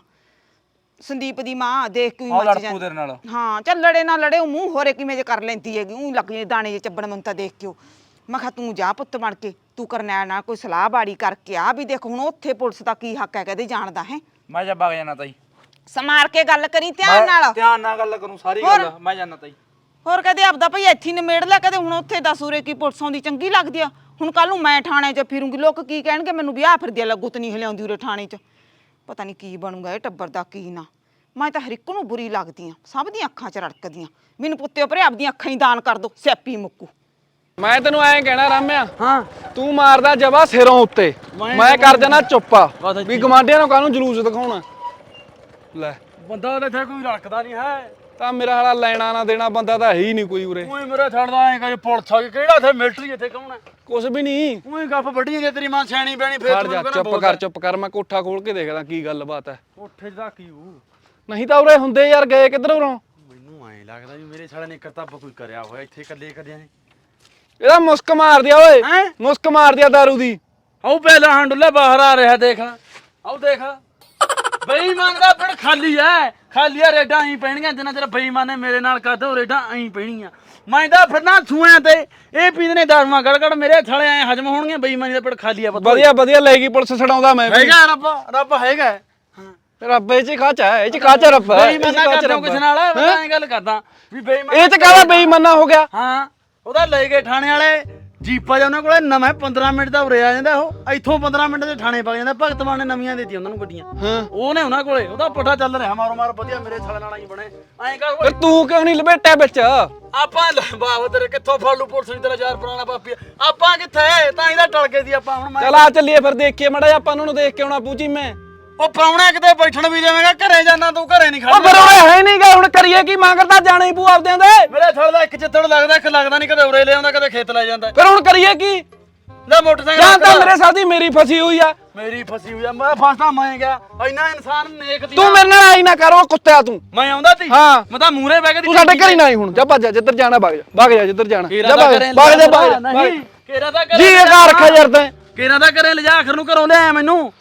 ਸੰਦੀਪ ਦੀ ਮਾਂ ਦੇਖ ਕੇ ਹੀ ਆਹ ਮੱਚ ਜਾਂਦੀ। ਤੇਰੇ ਨਾਲ। ਹਾਂ ਚੱਲ ਲੜੇ ਨਾ ਲੜੇ ਉਹ ਮੂੰਹ ਹੋਰੇ ਕਿਵੇਂ ਜੇ ਕਰ ਲੈਂਦੀ ਹੈਗੀ ਉਹ ਲੱਗ ਜੇ ਦਾਣੇ ਜੇ ਚੱਬਣ ਮੈਨੂੰ ਤਾਂ ਦੇਖ ਕੇ ਉਹ। ਮੈਂ ਕਿਹਾ ਤੂੰ ਜਾ ਪੁੱਤ ਬਣ ਕੇ ਤੂੰ ਕਰਨੈਲ ਨਾਲ ਕੋਈ ਸਲਾਹ ਬਾੜੀ ਕਰਕੇ ਆ ਵੀ ਦੇਖ ਹੁਣ ਉੱਥੇ ਪੁਲਿਸ ਦਾ ਕੀ ਹੱਕ ਹੈ ਕਹਦੇ ਜਾਣਦਾ ਹੈ? ਮੈਂ ਜਾ ਵਗ ਜਾਣਾ ਤਾਈ। ਸਮਾਰ ਕੇ ਗੱਲ ਕਰੀ ਧਿਆਨ ਨਾਲ। ਧਿਆਨ ਨਾਲ ਗੱਲ ਕਰੂੰ ਸਾਰੀ ਹੋਰ? ਗੱਲ ਮੈਂ ਜਾਣਾ ਤਾਈ। ਹੋਰ ਕਦੇ ਆਪਦਾ ਭਈ ਇੱਥੇ ਹੀ ਨਿਮੇੜ ਲੈ ਕਦੇ ਹੁਣ ਉੱਥੇ ਦੱਸ ਉਰੇ ਕੀ ਪੁਲਿਸਾਂ ਦੀ ਚੰਗੀ ਲੱਗਦੀ ਆ। ਹੁਣ ਕੱਲ ਨੂੰ ਮੈਂ ਥਾਣੇ 'ਚ ਫਿਰੂੰਗੀ ਲੋਕ ਕੀ ਕਹਿਣਗੇ ਮੈਨੂੰ ਵੀ ਆ ਫਿਰਦੀ ਆ ਲੱਗੂ ਨਹੀਂ ਹਿਲਾਉਂਦੀ ਉਰੇ ਥਾਣੇ 'ਚ। ਪਤਾ ਨਹੀਂ ਕੀ ਬਣੂਗਾ ਇਹ ਟੱਬਰ ਦਾ ਕੀ ਨਾ। ਮੈਂ ਤਾਂ ਹਰ ਇੱਕ ਨੂੰ ਬੁਰੀ ਲੱਗਦੀ ਆ ਸਭ ਦੀਆਂ ਅੱਖਾਂ 'ਚ ਰੜਕਦੀਆਂ। ਮੈਨੂੰ ਪੁੱਤੇ ਭਰੇ ਆਪਦੀਆਂ ਅੱਖਾਂ ਹੀ ਦਾਨ ਕਰ ਦੋ ਸਿਆਪੀ ਮੁੱਕੂ। ਮੈਂ ਤੈਨੂੰ ਐਂ ਕਹਿਣਾ ਰਾਮਿਆ ਹਾਂ। ਤੂੰ ਮਾਰਦਾ ਜਵਾ ਸਿਰੋਂ ਉੱਤੇ। ਮੈਂ ਕਰ ਜਾਣਾ ਚੁੱਪਾ। ਵੀ ਗਵਾਂਢੀਆਂ ਨੂੰ ਕਾਹਨੂੰ ਜਲੂਸ ਦਿਖਾਉਣਾ? ਲੈ। ਬੰਦਾ ਤਾਂ ਇੱਥੇ ਕੋਈ ਰੱਖਦਾ ਨਹੀਂ ਹੈ। ਤਾਂ ਮੇਰਾ ਹਾਲਾ ਲੈਣਾ ਨਾ ਦੇਣਾ ਬੰਦਾ ਤਾਂ ਹੈ ਹੀ ਨਹੀਂ ਕੋਈ ਉਰੇ। ਓਏ ਮੇਰਾ ਛੱਡਦਾ ਐ ਕਿ ਪੁਲਿਸ ਆ ਗਈ ਕਿਹੜਾ ਇੱਥੇ ਮਿਲਟਰੀ ਇੱਥੇ ਕੌਣ ਹੈ? ਕੁਛ ਵੀ ਨਹੀਂ। ਓਏ ਗੱਫ ਵੱਢੀ ਜੇ ਤੇਰੀ ਮਾਂ ਸਿਆਣੀ ਬੈਣੀ ਫੇਰ ਖੜ ਜਾ ਚੁੱਪ ਕਰ ਚੁੱਪ ਕਰ ਮੈਂ ਕੋਠਾ ਖੋਲ ਕੇ ਦੇਖਦਾ ਕੀ ਗੱਲ ਬਾਤ ਹੈ ਉੱਠੇ ਦਾ ਕੀ ਹੂ ਨਹੀਂ ਤਾਂ ਉਰੇ ਹੁੰਦੇ ਯਾਰ ਗਏ ਕਿੱਧਰ ਉਰੋਂ? ਮੈਨੂੰ ਐਂ ਲੱਗਦਾ ਵੀ ਮੇਰੇ ਸਾਲੇ ਨੇ ਕਰਤੱਬ ਕੋਈ ਕਰਿਆ ਹੋਇਆ ਇੱਥੇ ਇਕੱਲੇ ਕਰਿਆ ਨੇ। ਇਹਦਾ ਮੁਸਕ ਮਾਰ ਦਿਆ ਓਏ। ਹੈਂ? ਮੁਸਕ ਮਾਰ ਦਿਆ ਦਾਰੂ ਦੀ। ਆਉ ਪਹਿਲਾ ਹੰਡੁੱਲਾ ਬਾਹਰ ਆ ਰਿਹਾ ਦੇਖ। ਆਉ ਦੇਖ। ਬੇਈਮਾਨ ਦਾ ਪਿੰਡ ਖਾਲੀ ਐ। ਖਾਲੀ ਆ ਰੇਡਾਂ ਐਂ ਪੈਣੀਆਂ ਜਿੰਨਾ ਚਿਰ ਬੇਈਮਾਨ ਨੇ ਮੇਰੇ ਨਾਲ ਕਰਦੇ ਉਹ ਰੇਡਾਂ ਐਂ ਪੈਣੀਆਂ। ਮੈਂ ਤਾਂ ਫਿਰਨਾ ਸੂਆਂ ਤੇ। ਇਹ ਪੀਂਦੇ ਨੇ ਦਾਰੂਆਂ ਗੜਗੜ ਮੇਰੇ ਥਲੇ ਐ ਹਜਮ ਹੋਣਗੇ ਬੇਈਮਾਨੀ ਦਾ ਪਿੰਡ ਖਾਲੀ ਆ ਪਤਾ। ਵਧੀਆ ਵਧੀਆ ਲੈ ਗਈ ਪੁਲਿਸ ਛਡਾਉਂਦਾ ਮੈਂ ਵੀ। ਹੈਗਾ ਰੱਬ ਰੱਬ ਹੈਗਾ। ਰੱਬ ਇਹ ਚ ਖਾਚਾ ਇਹ ਚ ਖਾਚਾ ਰੱਬ ਇਹ 'ਚ ਬੇਈਮਾਨਾ ਕਰਦਾ ਰੱਬ। ਕਿਸੇ ਨਾਲ? ਮੈਂ ਐਂ ਗੱਲ ਕਰਦਾ ਵੀ ਬੇਈਮਾਨ ਇਹ ਚ ਕਾਹਦਾ ਬੇਈਮਾਨਾ ਹੋ ਗਿਆ। ਹਾਂ। ਉਹਦਾ ਲੈ ਗਏ ਥਾਣੇ ਵਾਲੇ ਜੀਪਾ ਜਾਂ ਉਹਨਾਂ ਕੋਲੇ ਨਵਾਂ 15 ਮਿੰਟ ਦਾ ਉਰੇ ਆ ਜਾਂਦਾ ਉਹ ਇੱਥੋਂ 15 ਮਿੰਟ ਦੇ ਥਾਣੇ ਪਾ ਜਾਂਦਾ ਭਗਤ ਮਾਨ ਨੇ ਨਵੀਆਂ ਦਿੱਤੀਆਂ ਉਹਨਾਂ ਨੂੰ ਗੱਡੀਆਂ। ਹਾਂ। ਉਹ ਨੇ ਉਹਨਾਂ ਕੋਲੇ ਉਹਦਾ ਪੱਠਾ ਚੱਲ ਰਿਹਾ ਮਾਰੋ ਮਾਰ ਵਧੀਆ ਮੇਰੇ ਸਾਲੇ ਨਾਲ ਹੀ ਬਣੇ। ਐਂ ਕਰ ਫਿਰ ਤੂੰ ਕਿਉਂ ਨਹੀਂ ਲਪੇਟਿਆ ਵਿੱਚ? ਆਪਾਂ ਬਾਬਾ ਤੇਰੇ ਕਿੱਥੋਂ ਫੜ ਲੂ ਪੁਲਿਸ ਦੀ ਤੇਰਾ ਯਾਰ ਪੁਰਾਣਾ ਪਾਪੀ। ਆਪਾਂ ਕਿੱਥੇ? ਤਾਂ ਇਹਦਾ ਟਲ ਗਏ ਆਪਾਂ ਹੁਣ ਮੈਂ ਚਲ ਆ ਚੱਲੀਏ ਫਿਰ ਦੇਖੀਏ ਮੜਾ ਆਪਾਂ ਉਹਨਾਂ ਨੂੰ ਦੇਖ ਕੇ ਆਉਣਾ ਪੂਜੀ ਮੈਂ। ਉਹ ਪ੍ਰਾਹੁਣਾ ਕਿਤੇ ਬੈਠਣ ਵੀ ਦੇਵੇਂਗਾ ਘਰੇ ਜਾਣਾ ਤੂੰ ਘਰੇ ਨਹੀਂ ਉਹ ਖੜਦਾ ਉਹ ਹੈ ਨਹੀਂ ਗਾ ਹੁਣ ਕਰੀਏ ਕੀ ਮੰਗਦਾ ਜਾਣਾ ਹੀ ਪੂ ਆਪਦਿਆਂ ਦੇ। ਮੇਰੇ ਥੜ ਦਾ ਇੱਕ ਚਿੱਤੜ ਲੱਗਦਾ ਇੱਕ ਲੱਗਦਾ ਨਹੀਂ ਕਦੇ ਉਰੇ ਲੈ ਆਉਂਦਾ ਕਦੇ ਖੇਤ ਲੈ ਜਾਂਦਾ। ਫਿਰ ਹੁਣ ਕਰੀਏ ਕੀ? ਲੈ ਮੋਟਰਸਾਈਕਲ ਜਾਂ ਤਾਂ ਰੱਖ ਲੈ। ਮੇਰੇ ਸਾਥੀ ਮੇਰੀ ਫਸੀ ਹੋਈ ਆ। ਮੇਰੀ ਫਸੀ ਹੋਈ ਆ ਮੈਂ ਫਸਦਾ ਮੈਂ ਗਿਆ। ਇੰਨਾ ਇਨਸਾਨ ਨੇਕ ਦੀ ਤੂੰ ਮੇਰੇ ਨਾਲ ਆਈ ਨਾ ਕਰ ਉਹ ਕੁੱਤਿਆ ਤੂੰ। ਮੈਂ ਆਉਂਦਾ ਤੀ? ਹਾਂ। ਮੈਂ ਤਾਂ ਮੂਰੇ ਬਹਿ ਕੇ ਤੂੰ ਸਾਡੇ ਘਰ ਹੀ ਨਾ ਆਈ ਹੁਣ ਜਾ ਭੱਜ ਜਾ ਜਿੱਧਰ ਜਾਣਾ ਭੱਜ ਜਾ ਭੱਜ ਜਾ ਜਿੱਧਰ ਜਾਣਾ। ਜਾ ਭੱਜ ਜਾ, ਭੱਜ ਜਾ ਭੱਜ ਜਾ। ਨਹੀਂ। ਕੇਰਾ ਦਾ ਕਰੇ ਜੀ ਇਹ ਘਰ ਰੱਖਿਆ ਯਾਰ ਤੈਂ। ਕੇਰਾ ਦਾ ਕਰੇ ਲਿਜਾ ਆਖਰ ਨੂੰ ਘਰੋਂ ਲਿਆਇਆ ਮੈਨੂੰ।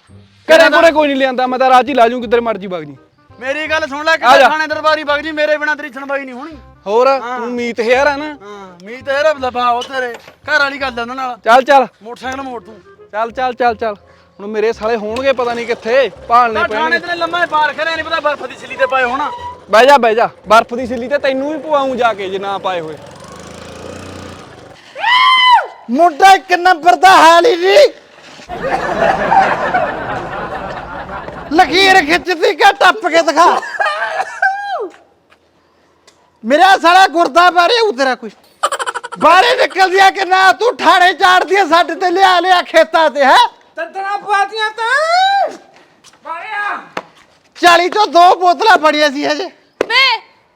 ਘਰੇ ਕੋਰੇ ਕੋਈ ਨਹੀਂ ਲਿਆਂਦਾ ਮੈਂ ਤਾਂ ਰਾਜ ਹੀ ਲਾ ਜੂ ਕਿੱਧਰ ਮਰਜ਼ੀ ਵਗ ਜੀ। ਮੇਰੀ ਗੱਲ ਸੁਣ ਲੈ ਕਿ। ਥਾਣੇ ਦਰਬਾਰੀ ਬਗ ਜੀ ਮੇਰੇ ਬਿਨਾ ਤੇਰੀ ਸੁਣਵਾਈ ਨਹੀਂ ਹੋਣੀ। ਹੋਰ ਤੂੰ ਮੀਤ ਹੈਰ ਆ ਨਾ। ਹਾਂ ਮੀ ਤੇ ਰਬ ਲਬਾ ਉਹ ਤੇਰੇ। ਘਰ ਵਾਲੀ ਗੱਲ ਉਹਨਾਂ ਨਾਲ। ਚੱਲ ਚੱਲ। ਮੋਟਰਸਾਈਕਲ ਮੋੜ ਤੂੰ। ਚੱਲ ਚੱਲ ਚੱਲ ਚੱਲ। ਹੁਣ ਮੇਰੇ ਸਾਲੇ ਹੋਣਗੇ ਪਤਾ ਨਹੀਂ ਕਿੱਥੇ ਭਾਲਨੇ ਤਾਂ ਥਾਣੇ ਪੈਣਗੇ। ਤੇ ਲੰਮਾ ਪਾਰ ਕਰਿਆ ਨਹੀਂ ਪਤਾ ਬਰਫ ਦੀ ਛਿੱਲੀ ਤੇ ਪਾਏ ਹੋਣਾ। ਬਹਿ ਜਾ ਬਹਿ ਜਾ। ਬਰਫ਼ ਦੀ ਸਿੱਲੀ ਤੇ ਤੈਨੂੰ ਵੀ ਪਵਾਉਂ ਜਾ ਕੇ ਜੇ ਨਾ ਪਾਏ ਹੋਏ। ਮੁੰਡਾ ਇੱਕ ਨੰਬਰ ਦਾ ਹਾਲ ਹੀ ਨਹੀਂ ਲਖੀਰ ਖਿੱਚਦੀ ਕਾ ਟੱਪ ਕੇ ਦਿਖਾ। ਮੇਰਾ ਸਾਲਾ ਗੁਰਦਾ ਬਾਰੇ ਉਤਰਾ ਕੋਈ। ਬਾਹਰੇ ਨਿਕਲਦੀ ਆ ਕਿ ਨਾ ਤੂੰ ਠਾਣੇ ਚਾੜਦੀ ਆ ਸਾਡੇ ਤੇ ਲਿਆ ਲਿਆ ਖੇਤਾਂ ਤੇ ਹੈ? ਤੰਦਰਾ ਪਾਤੀਆਂ ਤਾਂ। 40 ਤੋਂ ਦੋ ਬੋਤਲਾਂ ਫੜੀਆਂ ਸੀ ਹਜੇ। ਵੇ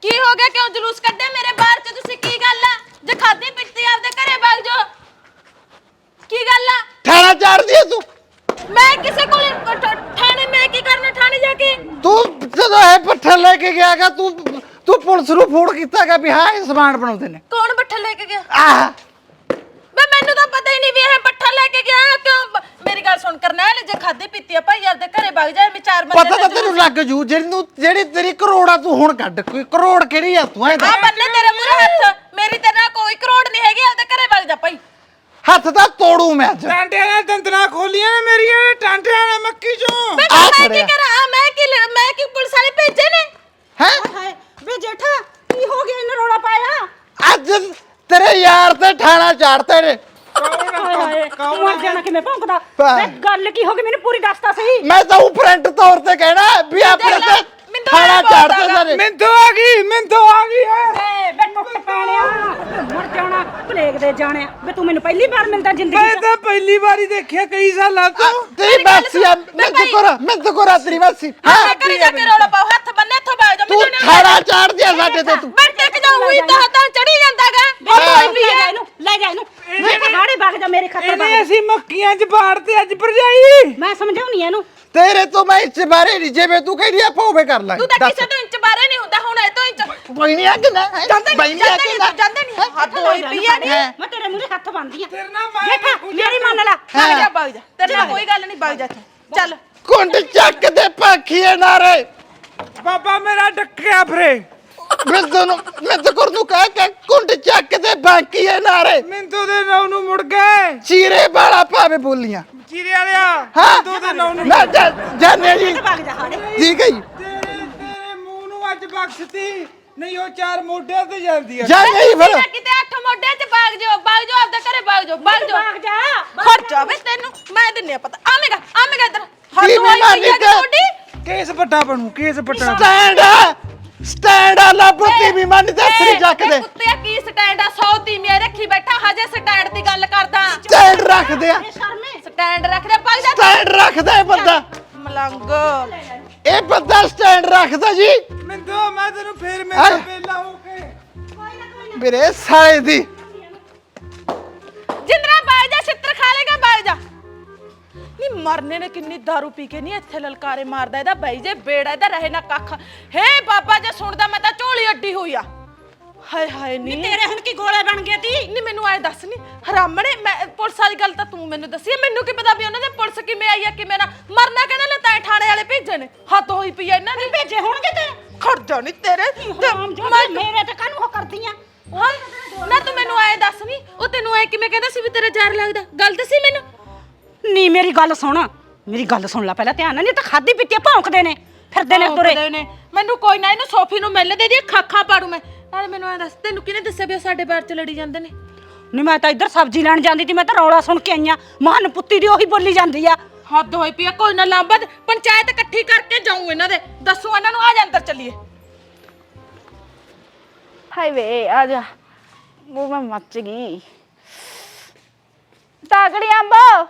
ਕੀ ਹੋ ਗਿਆ? ਕਿਉਂ ਜਲੂਸ ਕੱਢੇ ਮੇਰੇ ਬਾਹਰ ਚ? ਤੁਸੀਂ ਕੀ ਗੱਲ ਆ? ਜੇ ਖਾਦੀ ਪੀਤੀ ਆਪਦੇ ਘਰੇ ਵਗ ਜਾਓ। ਕੀ ਗੱਲ ਆ? ਠਾਣਾ ਚਾੜਦੀ ਆ ਤੂੰ। ਮੈਂ ਕਿਸੇ ਕੋਲ ਥਾਣੇ ਮੈਂ ਕੀ ਕਰਨਾ ਥਾਣੇ ਜਾ ਕੇ? ਤੂੰ ਜਦੋਂ ਇਹ ਪੱਠਾ ਲੈ ਕੇ ਗਿਆਗਾ ਤੂੰ ਤੂੰ ਪੁਲਿਸ ਨੂੰ ਫੋਨ ਕੀਤਾਗਾ ਵੀ ਹਾਂ ਇਹ ਸਮਾਨ ਬਣਾਉਂਦੇ ਨੇ। ਕੌਣ ਬੱਠਾ ਲੈ ਕੇ ਗਿਆ? ਆਹ। ਵੇ ਮੈਨੂੰ ਤਾਂ ਪਤਾ ਹੀ ਨਹੀਂ ਵੀ ਇਹ ਬੱਠਾ ਲੈ ਕੇ ਗਿਆ ਕਿਉਂ? ਬ- ਮੇਰੀ ਗੱਲ ਸੁਣ ਕਰਨੈਲ ਜੇ ਖਾਦੀ ਪੀਤੀ ਆ ਭਾਈ ਆਪਦੇ ਘਰੇ ਵਗ ਜਾ ਮੈਂ ਚਾਰ ਬੰਦੇ ਪਤਾ ਤਾਂ ਤੈਨੂੰ ਲੱਗ ਜੂ ਜਿਹੜੀ ਨੂੰ ਜਿਹੜੀ ਤੇਰੀ ਕਰੋੜਾ ਤੂੰ ਹੁਣ ਕੱਢ ਕੋਈ ਕਰੋੜ ਕਿਹੜੀ ਆ ਤੂੰ ਐ ਆ ਬੰਨੇ ਤੇਰੇ ਮੂਰੇ ਹੱਥ ਮੇਰੀ ਤੇਰੇ ਨਾਲ ਕੋਈ ਕਰੋੜ ਨਹੀਂ ਹੈਗੀ ਆਪਦੇ ਘਰੇ ਵਗ ਜਾ ਭਾਈ। ਹੱਥ ਤਾਂ ਤੋੜੂ ਮੈਂ ਅੱਜ। ਟਾਂਟਿਆਂ ਨੇ ਤੰਦਰਾ ਖੋਲੀਆਂ ਨੇ ਮੇਰੀਆਂ ਟਾਂਟਿਆਂ ਨੇ ਮੱਕੀ ਚੋਂ। ਆ ਮੈਂ ਕੀ ਖੜਿਆ। ਕਰਾਂ? ਮੈਂ ਕੀ ਲ- ਮੈਂ ਕੀ ਪੁਲਿਸ ਵਾਲੇ ਭੇਜੇ ਨੇ? ਹੈ? ਹਾਏ ਵੇ ਜੇਠਾ ਕੀ ਹੋ ਗਿਆ? ਇਹਨਾਂ ਰੋਲਾ ਪਾਇਆ? ਅੱਜ ਤੇਰੇ ਯਾਰ ਤੇ ਠਾਣਾ ਚਾੜਤੇ ਨੇ। ਹਾਏ ਹਾਏ ਤੂੰ ਮਰ ਜਾਣਾ ਕਿਵੇਂ ਭੌਂਕਦਾ? ਭਾ। ਵੇ ਗੱਲ ਕੀ ਹੋ ਗਈ? ਮੈਨੂੰ ਪੂਰੀ ਦੱਸ ਤਾਂ ਸਹੀ। ਮੈਂ ਤਾਂ ਉਹ ਫਰੈਂਡ ਤੌਰ ਤੇ ਕਹਿਣਾ ਵੀ ਆਪਣੇ ਤੇ ਚਾੜਤੇ ਬੋਲਦਾ ਸਾਰੇ। ਮਿੰਦੋ ਆ ਗਈ ਮਿੰਦੋ ਆ ਗਈ ਹੈ। ਵੇ ਵੇ ਟੁੱਟ ਪੈਣਿਆ ਜਾਣਾ ਪਲੇਗ ਦੇ ਜਾਣਿਆ। ਵੇ ਤੂੰ ਮੈਨੂੰ ਪਹਿਲੀ ਵਾਰ ਮਿਲਦਾ ਜ਼ਿੰਦਗੀ 'ਚ। ਤਾਂ ਪਹਿਲੀ ਵਾਰੀ ਦੇਖਿਆ ਕਈ ਸਾਲਾਂ ਤੋਂ। ਤੇਰੀ ਆ ਸੁਣ, ਮੈਂ ਮੈਂ ਤਾਂ ਕੋਰਾ ਮੈਂ ਤਾਂ ਕੋਰਾ ਤੇਰੀ ਮਾਸੀ। ਮੈਂ ਹਾਂ ਘਰੇ ਜਾ ਕੇ ਰੌਲਾ ਪਾਓ ਹੱਥ ਬੰਨੇ ਇੱਥੋਂ ਵਗ ਜਾ। ਤੂੰ ਮੈਨੂੰ ਨਹੀਂ ਠਾਣਾ ਚਾੜਦੀ ਆ ਸਾਡੇ ਤੇ ਤੂੰ। ਮੈਂ ਟਿਕ ਜਾਊਂਗੀ ਤਾਂ ਤਾਂ ਚੜੀ ਜਾਂਦਾਗਾ। ਲੈ ਜਾ ਇਹਨੂੰ ਲੈ ਜਾ ਇਹਨੂੰ। ਮੈਂ ਹਾੜੇ ਵਗ ਜਾ ਮੇਰੇ ਖੱਤਰ ਵਗ ਜਾ। ਅਸੀਂ ਮੱਕੀਆਂ 'ਚ ਬਾੜ ਤੇ ਅੱਜ ਭਰਜਾਈ। ਮੈਂ ਸਮਝਾਉਣੀ ਇਹਨੂੰ। ਤੇਰੇ ਤੋਂ ਮੈਂ ਇਸ ਬਾਰੇ ਨਹੀਂ ਜਿਵੇਂ ਤੂੰ ਕਹਿੰਦੀ ਆ ਪੋਵੇ ਕਰ ਲਾਂਗੇ। ਤੂੰ ਤਾਂ ਕਿਸੇ ਤੋਂ ਇੰਚ ਬਾਰੇ ਨਹੀਂ ਹੁੰਦਾ ਹੁਣ ਇਹ ਤੋਂ ਇੰਚ ਕੋਈ ਨਹੀਂ ਆ ਕਿ ਨਾ। ਜਾਂਦੇ ਬਈ ਨਹੀਂ ਨਹੀਂ ਜਾਂਦੇ ਕਿ ਨਹੀਂ ਨਾ। ਜਾਂਦੇ ਨਹੀਂ ਹੱਥ ਹੋਈ ਪਈ ਆ ਨੀ। ਮੈਂ ਤੇਰੇ ਮੂਹਰੇ ਹੱਥ ਬੰਨਦੀ ਆ। ਤੇਰੇ ਨਾਲ ਮੈਂ ਮੇਰੀ ਮੰਨ ਲੈ। ਵਗ ਜਾ ਵਗ ਜਾ। ਤੇਰੇ ਨਾਲ ਕੋਈ ਗੱਲ ਨਹੀਂ ਵਗ ਜਾ ਇੱਥੋਂ। ਚੱਲ। ਕੁੰਡ ਚੱਕ ਦੇ ਪਾਖੀਏ ਨਾਰੇ। ਬਾਬਾ ਮੇਰਾ ਡੱਕਿਆ ਫਰੇ। ਮੈਂ ਤੈਨੂੰ ਮੈਂ ਤਾਂ ਕਰ ਨੂੰ ਕਹਿ ਕੇ ਕੁੰਡ ਚੱਕ ਦੇ ਬਾਕੀਏ ਨਾਰੇ। ਮਿੰਦੋ ਦੇ ਨਾਂ ਨੂੰ ਮੁੜ ਗਏ। ਚੀਰੇ ਵਾਲਾ ਭਾਵੇਂ ਬੋਲੀਆਂ। ਚੀਰੇ ਵਾਲਿਆ ਮਿੰਦੋ ਦੇ ਨਾਂ ਨੂੰ ਨਾ ਜਾ- ਜਾਨੇ ਜੀ। ਜਾ ਠੀਕ ਹੈ ਜੀ ਤੇਰੇ ਚ ਬਖਸ਼ਤੀ। ਨਹੀਂ ਉਹ ਚਾਰ ਮੋਢਿਆਂ ਤੇ ਜਾਂਦੀ ਆ। ਜਾ ਗਈ ਫਿਰ। ਨਾ ਕਿਤੇ ਅੱਠ ਮੋਢੇ 'ਚ ਬਾਗ ਜਾਓ ਬਾਗ ਜਾਓ ਆਪਦੇ ਘਰੇ ਬਾਗ ਜਾਓ ਬਾਗ ਜਾਓ। ਬਾਗ ਜਾ ਖਰਚਾ ਵੇ ਤੈਨੂੰ ਮੈਂ ਦਿੰਨੀ ਆ ਪਤਾ। ਆਵੇਂਗਾ ਆਵੇਂਗਾ ਇੱਧਰ। ਹੱਥ ਹੋਈ ਪਈ ਆ ਤੇ? ਤੁਹਾਡੀ। ਕੇਸ ਵੱਡਾ ਬਣੂ ਕੇਸ ਵੱਡਾ ਸਟੈਂਡ ਸਟੈਂਡ ਆ ਲੱਭਤੀ ਵੀ ਮੰਨ ਤੇ ਸਰੀ ਚੱਕ ਦੇ ਕੁੱਤੇ ਕੀ ਸਟੈਂਡ ਆ? 100 ਤੀਵੀਆਂ ਰੱਖੀ ਬੈਠਾ ਹਜੇ ਸਟੈਂਡ ਦੀ ਗੱਲ ਕਰਦਾ। ਸਟੈਂਡ ਰੱਖਦੇ ਆ। ਸਟੈਂਡ ਰੱਖਦੇ ਬਾਗ ਜਾ। ਸਟੈਂਡ ਰੱਖਦਾ ਇਹ ਬੰਦਾ। ਮਲੰਗ। ਇਹ ਬੰਦਾ ਸਟੈਂਡ ਰੱਖਦਾ ਜੀ। ਮਿੰਦੋ ਮੈਂ ਤੈਨੂੰ ਫੇਰ? ਮੇਰੇ ਪਹਿਲਾ ਹੋ ਕੇ। ਮੇਰੇ ਸਾਲੇ ਦੀ। ਜਿੰਦਰਾ ਬਾਗ ਜਾ ਮਰਨੇ ਨੇ ਕਿੰਨੀ दारू ਪੀ ਕੇ ਨਹੀਂ ਇੱਥੇ ਲਲਕਾਰੇ ਮਾਰਦਾ ਇਹਦਾ ਬਾਈ ਜੇ ਬੇੜਾ ਇਹਦਾ ਰਹੇ ਨਾ ਕੱਖ। ਹੇ ਬਾਬਾ ਜੇ ਸੁਣਦਾ ਮੈਂ ਤਾਂ ਝੋਲੀ ਅੱਡੀ ਹੋਈ ਆ। ਹਾਏ ਹਾਏ ਨੀ। ਤੇਰੇ ਹੁਣ ਕੀ ਗੋਲੇ ਬਣ ਗਏ ਤੀ? ਨਹੀਂ ਮੈਨੂੰ ਐ ਦੱਸ ਨੀ। ਹਰਾਮਣੇ ਮੈਂ ਪੁਲਿਸ ਵਾਲੀ ਗੱਲ ਤਾਂ ਤੂੰ ਮੈਨੂੰ ਦੱਸੀ ਮੈਨੂੰ ਕੀ ਪਤਾ ਵੀ ਉਹਨਾਂ ਦੇ ਪੁਲਿਸ ਕਿਵੇਂ ਆਈ ਆ ਕਿਵੇਂ ਨਾ। ਮਰਨਾ ਕਹਿੰਦੇ ਲੈ ਤਾਂ ਥਾਣੇ ਵਾਲੇ ਭੇਜੇ ਨੇ? ਹੋਈ ਪਈ ਆ ਇਹਨਾਂ ਦੀ। ਭੇਜੇ ਹੋਣਗੇ ਤੇ? ਖੜ ਜਾ ਨੀ ਤੇਰੇ ਮੇਰੇ ਤੇ ਕਾਹਨੂੰ ਹੋ ਕਰਦੀਆਂ ਹਾਂ ਨਾ ਤੂੰ ਮੈਨੂੰ ਐ ਦੱਸ ਨੀ। ਉਹ ਤੈਨੂੰ ਐ ਕਿਵੇਂ ਕਹਿੰਦਾ ਸੀ ਵੀ ਤੇਰਾ ਜ਼ਹਿਰ ਲੱਗਦਾ? ਗੱਲ ਦੱਸੀ ਮੈਨੂੰ। ਨੀ ਮੇਰੀ ਗੱਲ ਸੁਣ। ਮੇਰੀ ਗੱਲ ਸੁਣ ਲੈ ਪਹਿਲਾਂ ਧਿਆਨ ਨਾਲ ਨਹੀਂ ਤਾਂ ਖਾਦੀ ਪੀਤੀ ਭੌਂਕਦੇ ਨੇ ਫਿਰਦੇ ਨੇ ਤੁਰੇ। ਨੇ। ਮੈਨੂੰ ਕੋਈ ਨਾ ਇਹਨੂੰ ਸੋਫੀ ਨੂੰ ਮਿਲ ਦੇ ਦੀ ਖਾਖਾ ਪਾੜੂ ਮੈਂ। ਨਾਲੇ ਮੈਨੂੰ ਐ ਦੱਸ ਤੈਨੂੰ ਕਿਹਨੇ ਦੱਸਿਆ ਵੀ ਉਹ ਸਾਡੇ ਬਾਰ ਚ ਲੜੀ ਜਾਂਦੇ ਨੇ? ਨਹੀਂ ਮੈਂ ਤਾਂ ਇੱਧਰ ਸਬਜ਼ੀ ਲੈਣ ਜਾਂਦੀ ਸੀ ਮੈਂ ਤਾਂ ਰੌਲਾ ਸੁਣ ਕੇ ਆਈਆਂ ਮਹਾਨ ਪੁੱਤੀ ਦੀ ਉਹੀ ਬੋਲੀ ਜਾਂਦੀ ਆ। ਹੱਦ ਹੋਈ ਪਈ ਆ ਕੋਈ ਨਾ ਲਾਂਬਦ ਪੰਚਾਇਤ ਇਕੱਠੀ ਕਰਕੇ ਜਾਊਂ ਇਹਨਾਂ ਦੇ। ਦੱਸੂ ਇਹਨਾਂ ਨੂੰ ਆ ਜਾ ਅੰਦਰ ਚੱਲੀਏ। ਹਾਏ ਵੇ ਆ ਜਾ। ਉਹ ਮੈਂ ਮੱਚ ਗਈ। ਤਾਕੜੀ ਅੰਬਾ!